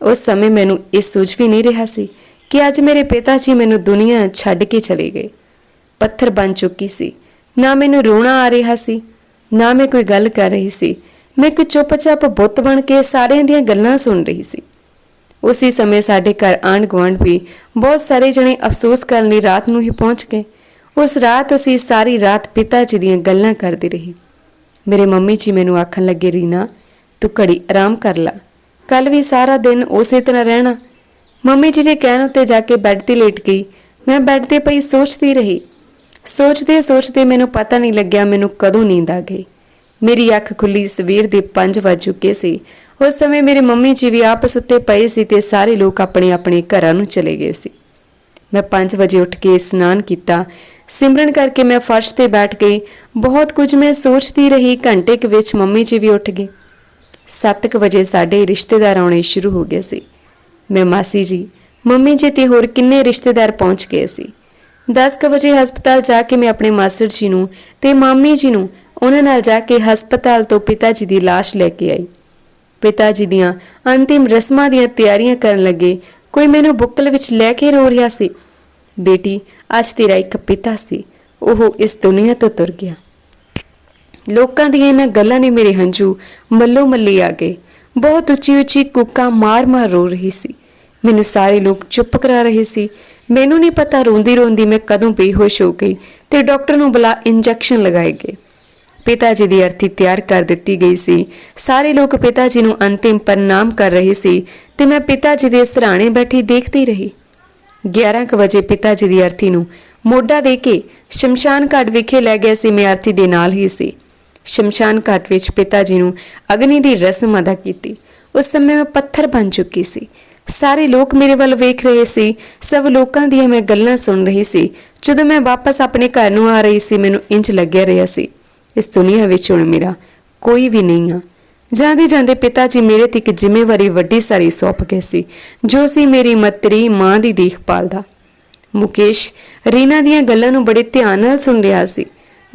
ਉਸ ਸਮੇਂ ਮੈਨੂੰ ਇਹ ਸੋਚ ਵੀ ਨਹੀਂ ਰਿਹਾ ਸੀ ਕਿ ਅੱਜ ਮੇਰੇ ਪਿਤਾ ਜੀ ਮੈਨੂੰ ਦੁਨੀਆ ਛੱਡ ਕੇ ਚਲੇ ਗਏ। ਪੱਥਰ ਬਣ ਚੁੱਕੀ ਸੀ। ਨਾ ਮੈਨੂੰ ਰੋਣਾ ਆ ਰਿਹਾ ਸੀ, ਨਾ ਮੈਂ ਕੋਈ ਗੱਲ ਕਰ ਰਹੀ ਸੀ। ਮੈਂ ਇੱਕ ਚੁੱਪਚਾਪ ਬੁੱਤ ਬਣ ਕੇ ਸਾਰਿਆਂ ਦੀਆਂ ਗੱਲਾਂ ਸੁਣ ਰਹੀ ਸੀ। ਉਸੇ ਸਮੇਂ ਸਾਡੇ ਘਰ ਆਂਢ ਗੁਆਂਢ ਵੀ ਬਹੁਤ ਸਾਰੇ ਜਣੇ ਅਫਸੋਸ ਕਰਨ ਲਈ ਰਾਤ ਨੂੰ ਹੀ ਪਹੁੰਚ ਗਏ। ਉਸ ਰਾਤ ਅਸੀਂ ਸਾਰੀ ਰਾਤ ਪਿਤਾ ਜੀ ਦੀਆਂ ਗੱਲਾਂ ਕਰਦੇ ਰਹੇ। ਮੇਰੇ ਮੰਮੀ ਜੀ ਮੈਨੂੰ ਆਖਣ ਲੱਗੇ, ਰੀਨਾ, ਤੂੰ ਘੜੀ ਆਰਾਮ ਕਰ ਲੈ। ਕੱਲ ਵੀ ਸਾਰਾ ਦਿਨ ਉਸੇ ਤਰ੍ਹਾਂ ਰਹਿਣਾ। ਮੰਮੀ ਜੀ ਦੇ ਕਹਿਣ ਉੱਤੇ ਜਾ ਕੇ ਬੈੱਡ ਤੇ ਲੇਟ ਗਈ। ਮੈਂ ਬੈੱਡ ਤੇ ਪਈ ਸੋਚਦੀ ਰਹੀ। ਸੋਚਦੇ ਸੋਚਦੇ ਮੈਨੂੰ ਪਤਾ ਨਹੀਂ ਲੱਗਿਆ ਮੈਨੂੰ ਕਦੋਂ ਨੀਂਦ ਆ ਗਈ। ਮੇਰੀ ਅੱਖ ਖੁੱਲੀ ਸਵੇਰ ਦੇ 5 ਵੱਜ ਚੁੱਕੇ ਸੀ। ਉਸ ਸਮੇਂ ਮੇਰੇ ਮੰਮੀ ਜੀ ਵੀ ਆਪਸ ਉੱਤੇ ਪਏ ਸੀ ਤੇ ਸਾਰੇ ਲੋਕ ਆਪਣੇ ਆਪਣੇ ਘਰਾਂ ਨੂੰ ਚਲੇ ਗਏ ਸੀ। ਮੈਂ 5 ਵਜੇ ਉੱਠ ਕੇ ਇਸ਼ਨਾਨ ਕੀਤਾ। ਸਿਮਰਨ ਕਰਕੇ ਮੈਂ ਫਰਸ਼ ਤੇ ਬੈਠ ਗਈ। ਬਹੁਤ ਕੁਝ ਮੈਂ ਸੋਚਦੀ ਰਹੀ, ਘੰਟੇ ਕੁ ਵਿੱਚ ਮੰਮੀ ਜੀ ਵੀ ਉੱਠ ਗਏ। 7:00 ਵਜੇ ਸਾਡੇ ਰਿਸ਼ਤੇਦਾਰ ਆਉਣੇ ਸ਼ੁਰੂ ਹੋ ਗਏ ਸੀ। ਮੈਂ ਮਾਸੀ ਜੀ, ਮੰਮੀ ਜੀ ਤੇ ਹੋਰ ਕਿੰਨੇ ਰਿਸ਼ਤੇਦਾਰ ਪਹੁੰਚ ਗਏ ਸੀ। 10:00 ਵਜੇ ਹਸਪਤਾਲ ਜਾ ਕੇ ਮੈਂ ਆਪਣੇ ਮਾਸਟਰ ਜੀ ਨੂੰ ਤੇ ਮਾਮੀ ਜੀ ਨੂੰ ਉਹਨਾਂ ਨਾਲ ਜਾ ਕੇ ਹਸਪਤਾਲ ਤੋਂ ਪਿਤਾ ਜੀ ਦੀ ਲਾਸ਼ ਲੈ ਕੇ ਆਈ। ਪਿਤਾ ਜੀ ਦੀਆਂ ਅੰਤਿਮ ਰਸਮਾਂ ਦੀਆਂ ਤਿਆਰੀਆਂ ਕਰਨ ਲੱਗੇ ਕੋਈ ਮੈਨੂੰ ਬੁੱਕਲ ਵਿੱਚ ਲੈ ਕੇ ਰੋ ਰਿਹਾ ਸੀ। ਬੇਟੀ, ਅੱਜ ਤੇਰਾ ਇੱਕ ਪਿਤਾ ਸੀ, ਉਹ ਇਸ ਦੁਨੀਆ ਤੋਂ ਤੁਰ ਗਿਆ। ਲੋਕਾਂ ਦੀਆਂ ਇਹਨਾਂ ਗੱਲਾਂ ਨੇ ਮੇਰੇ ਹੰਝੂ ਮੱਲੋ ਮੱਲੀ ਆ ਗਏ। ਬਹੁਤ ਉੱਚੀ ਉੱਚੀ ਕੁੱਕਾਂ ਮਾਰ-ਮਾਰ ਰੋ ਰਹੀ ਸੀ। ਮੈਨੂੰ ਸਾਰੇ ਲੋਕ ਚੁੱਪ ਕਰਾ ਰਹੇ ਸੀ। ਮੈਨੂੰ ਨਹੀਂ ਪਤਾ ਰੋਂਦੀ ਰੋਂਦੀ ਮੈਂ ਕਦੋਂ ਬੇਹੋਸ਼ ਹੋ ਗਈ ਤੇ ਡਾਕਟਰ ਨੂੰ ਬੁਲਾ ਇੰਜੈਕਸ਼ਨ ਲਗਾਏ ਗਏ। ਪਿਤਾ ਜੀ ਦੀ ਅਰਥੀ ਤਿਆਰ ਕਰ ਦਿੱਤੀ ਗਈ ਸੀ। ਸਾਰੇ ਲੋਕ ਪਿਤਾ ਜੀ ਨੂੰ ਅੰਤਿਮ ਪ੍ਰਣਾਮ ਕਰ ਰਹੇ ਸੀ ਤੇ ਮੈਂ ਪਿਤਾ ਜੀ ਦੇ ਸਰਾਣੇ ਬੈਠੀ ਦੇਖਦੀ ਰਹੀ। 11 ਕੁ ਵਜੇ ਪਿਤਾ ਜੀ ਦੀ ਅਰਥੀ ਨੂੰ ਮੋਢਾ ਦੇ ਕੇ ਸ਼ਮਸ਼ਾਨ ਘਾਟ ਵਿਖੇ ਲੈ ਗਏ ਸੀ। ਮੈਂ ਅਰਥੀ ਦੇ ਨਾਲ ਹੀ ਸੀ। ਸ਼ਮਸ਼ਾਨ ਘਾਟ ਵਿੱਚ ਪਿਤਾ ਜੀ ਨੂੰ ਅਗਨੀ ਦੀ ਰਸਮ ਅਦਾ ਕੀਤੀ। ਉਸ ਸਮੇਂ ਮੈਂ ਪੱਥਰ ਬਣ ਚੁੱਕੀ ਸੀ। ਸਾਰੇ ਲੋਕ ਮੇਰੇ ਵੱਲ ਵੇਖ ਰਹੇ ਸੀ। ਸਭ ਲੋਕਾਂ ਦੀਆਂ ਮੈਂ ਗੱਲਾਂ ਸੁਣ ਰਹੀ ਸੀ। ਜਦੋਂ ਮੈਂ ਵਾਪਸ ਆਪਣੇ ਘਰ ਨੂੰ ਆ ਰਹੀ ਸੀ, ਮੈਨੂੰ ਇੰਜ ਲੱਗਿਆ ਰਿਹਾ ਸੀ। ਇਸ ਦੁਨੀਆ ਵਿੱਚ ਹੁਣ ਮੇਰਾ ਕੋਈ ਵੀ ਨਹੀਂ ਆ। ਜਾਂਦੇ ਜਾਂਦੇ ਪਿਤਾ ਜੀ ਮੇਰੇ ਤੇ ਇੱਕ ਜ਼ਿੰਮੇਵਾਰੀ ਵੱਡੀ ਸਾਰੀ ਸੌਂਪ ਗਏ ਸੀ, ਜੋ ਸੀ ਮੇਰੀ ਮਤਰੀ ਮਾਂ ਦੀ ਦੇਖਭਾਲ ਦਾ। ਮੁਕੇਸ਼, ਰੀਨਾ ਦੀਆਂ ਗੱਲਾਂ ਨੂੰ ਬੜੇ ਧਿਆਨ ਨਾਲ ਸੁਣ ਰਿਹਾ ਸੀ।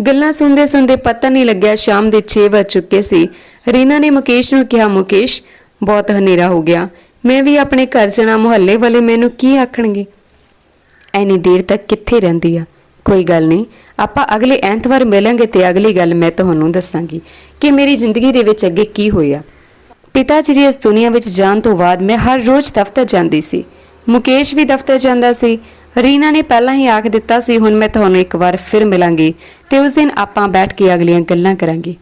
ਗੱਲਾਂ ਸੁਣਦੇ ਸੁਣਦੇ ਪਤਾ ਨਹੀਂ ਲੱਗਿਆ ਸ਼ਾਮ ਦੇ 6 ਵੱਜ ਚੁੱਕੇ ਸੀ। ਰੀਨਾ ਨੇ ਮੁਕੇਸ਼ ਨੂੰ ਕਿਹਾ, ਮੁਕੇਸ਼, ਬਹੁਤ ਹਨੇਰਾ ਹੋ ਗਿਆ। ਮੈਂ ਵੀ ਆਪਣੇ ਘਰ ਜਾਣਾ, ਮੁਹੱਲੇ ਵਾਲੇ ਮੈਨੂੰ ਕੀ ਆਖਣਗੇ? ਐਨੀ ਦੇਰ ਤੱਕ ਕਿੱਥੇ ਰਹਿੰਦੀ ਆ? ਕੋਈ ਗੱਲ ਨਹੀਂ। ਆਪਾਂ ਅਗਲੇ ਐਤਵਾਰ ਮਿਲਾਂਗੇ ਤੇ ਅਗਲੀ ਗੱਲ ਮੈਂ ਤੁਹਾਨੂੰ ਦੱਸਾਂਗੀ ਕਿ ਮੇਰੀ ਜ਼ਿੰਦਗੀ ਦੇ ਵਿੱਚ ਅੱਗੇ ਕੀ ਹੋਇਆ। ਪਿਤਾ ਜੀ ਦੀ ਇਸ ਦੁਨੀਆ ਵਿੱਚ ਜਾਣ ਤੋਂ ਬਾਅਦ ਮੈਂ ਹਰ ਰੋਜ਼ ਦਫ਼ਤਰ ਜਾਂਦੀ ਸੀ। ਮੁਕੇਸ਼ ਵੀ ਦਫ਼ਤਰ ਜਾਂਦਾ ਸੀ। ਰੀਨਾ ਨੇ ਪਹਿਲਾਂ ਹੀ ਆਖ ਦਿੱਤਾ ਸੀ, ਹੁਣ ਮੈਂ ਤੁਹਾਨੂੰ ਇੱਕ ਵਾਰ ਫਿਰ ਮਿਲਾਂਗੀ ਤੇ ਉਸ ਦਿਨ ਆਪਾਂ ਬੈਠ ਕੇ ਅਗਲੀਆਂ ਗੱਲਾਂ ਕਰਾਂਗੇ।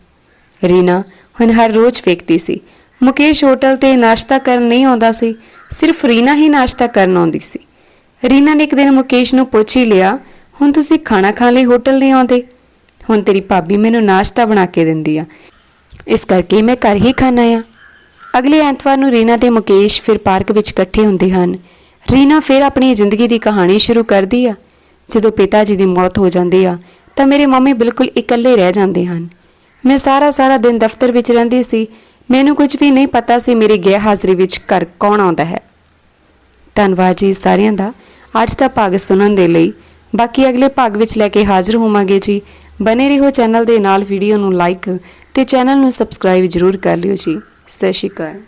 ਰੀਨਾ ਹੁਣ ਹਰ ਰੋਜ਼ ਵੇਖਦੀ ਸੀ। ਮੁਕੇਸ਼ ਹੋਟਲ ਤੇ ਨਾਸ਼ਤਾ ਕਰਨ ਨਹੀਂ ਆਉਂਦਾ ਸੀ, ਸਿਰਫ ਰੀਨਾ ਹੀ ਨਾਸ਼ਤਾ ਕਰਨ ਆਉਂਦੀ ਸੀ। ਰੀਨਾ ਨੇ ਇੱਕ ਦਿਨ ਮੁਕੇਸ਼ ਨੂੰ ਪੁੱਛ ਹੀ ਲਿਆ ਹੁਣ ਤੁਸੀਂ ਖਾਣਾ ਖਾਣ ਲਈ ਹੋਟਲ ਨਹੀਂ ਆਉਂਦੇ। ਹੁਣ ਤੇਰੀ ਭਾਬੀ ਮੈਨੂੰ ਨਾਸ਼ਤਾ ਬਣਾ ਕੇ ਦਿੰਦੀ ਆ। ਇਸ ਕਰਕੇ ਮੈਂ ਘਰ ਹੀ ਖਾਣਾ ਆ। ਅਗਲੇ ਐਤਵਾਰ ਨੂੰ ਰੀਨਾ ਤੇ ਮੁਕੇਸ਼ ਫਿਰ ਪਾਰਕ ਵਿੱਚ ਇਕੱਠੇ ਹੁੰਦੇ ਹਨ। ਰੀਨਾ ਫਿਰ ਆਪਣੀ ਜ਼ਿੰਦਗੀ ਦੀ ਕਹਾਣੀ ਸ਼ੁਰੂ ਕਰਦੀ ਆ। ਜਦੋਂ ਪਿਤਾ ਜੀ ਦੀ ਮੌਤ ਹੋ ਜਾਂਦੀ ਆ, ਤਾਂ ਮੇਰੇ ਮੰਮੀ ਬਿਲਕੁਲ ਇਕੱਲੇ ਰਹਿ ਜਾਂਦੇ ਹਨ। ਮੈਂ ਸਾਰਾ ਸਾਰਾ ਦਿਨ ਦਫ਼ਤਰ ਵਿੱਚ ਰਹਿੰਦੀ ਸੀ। ਮੈਨੂੰ ਕੁਝ ਵੀ ਨਹੀਂ ਪਤਾ ਸੀ ਮੇਰੀ ਗੈਰ ਹਾਜ਼ਰੀ ਵਿੱਚ ਘਰ ਕੌਣ ਆਉਂਦਾ ਹੈ। ਧੰਨਵਾਦ ਜੀ ਸਾਰਿਆਂ ਦਾ। ਅੱਜ ਦਾ ਭਾਗ ਸੁਣਨ ਦੇ ਲਈ ਬਾਕੀ ਅਗਲੇ ਭਾਗ ਵਿੱਚ ਲੈ ਕੇ ਹਾਜ਼ਰ ਹੋਵਾਂਗੇ ਜੀ। ਬਨੇ ਰਹੋ ਚੈਨਲ ਦੇ ਨਾਲ ਵੀਡੀਓ ਨੂੰ ਲਾਈਕ ਤੇ ਚੈਨਲ ਨੂੰ ਸਬਸਕ੍ਰਾਈਬ ਜ਼ਰੂਰ ਕਰ ਲਿਓ ਜੀ। ਸਤਿ ਸ਼੍ਰੀ ਅਕਾਲ।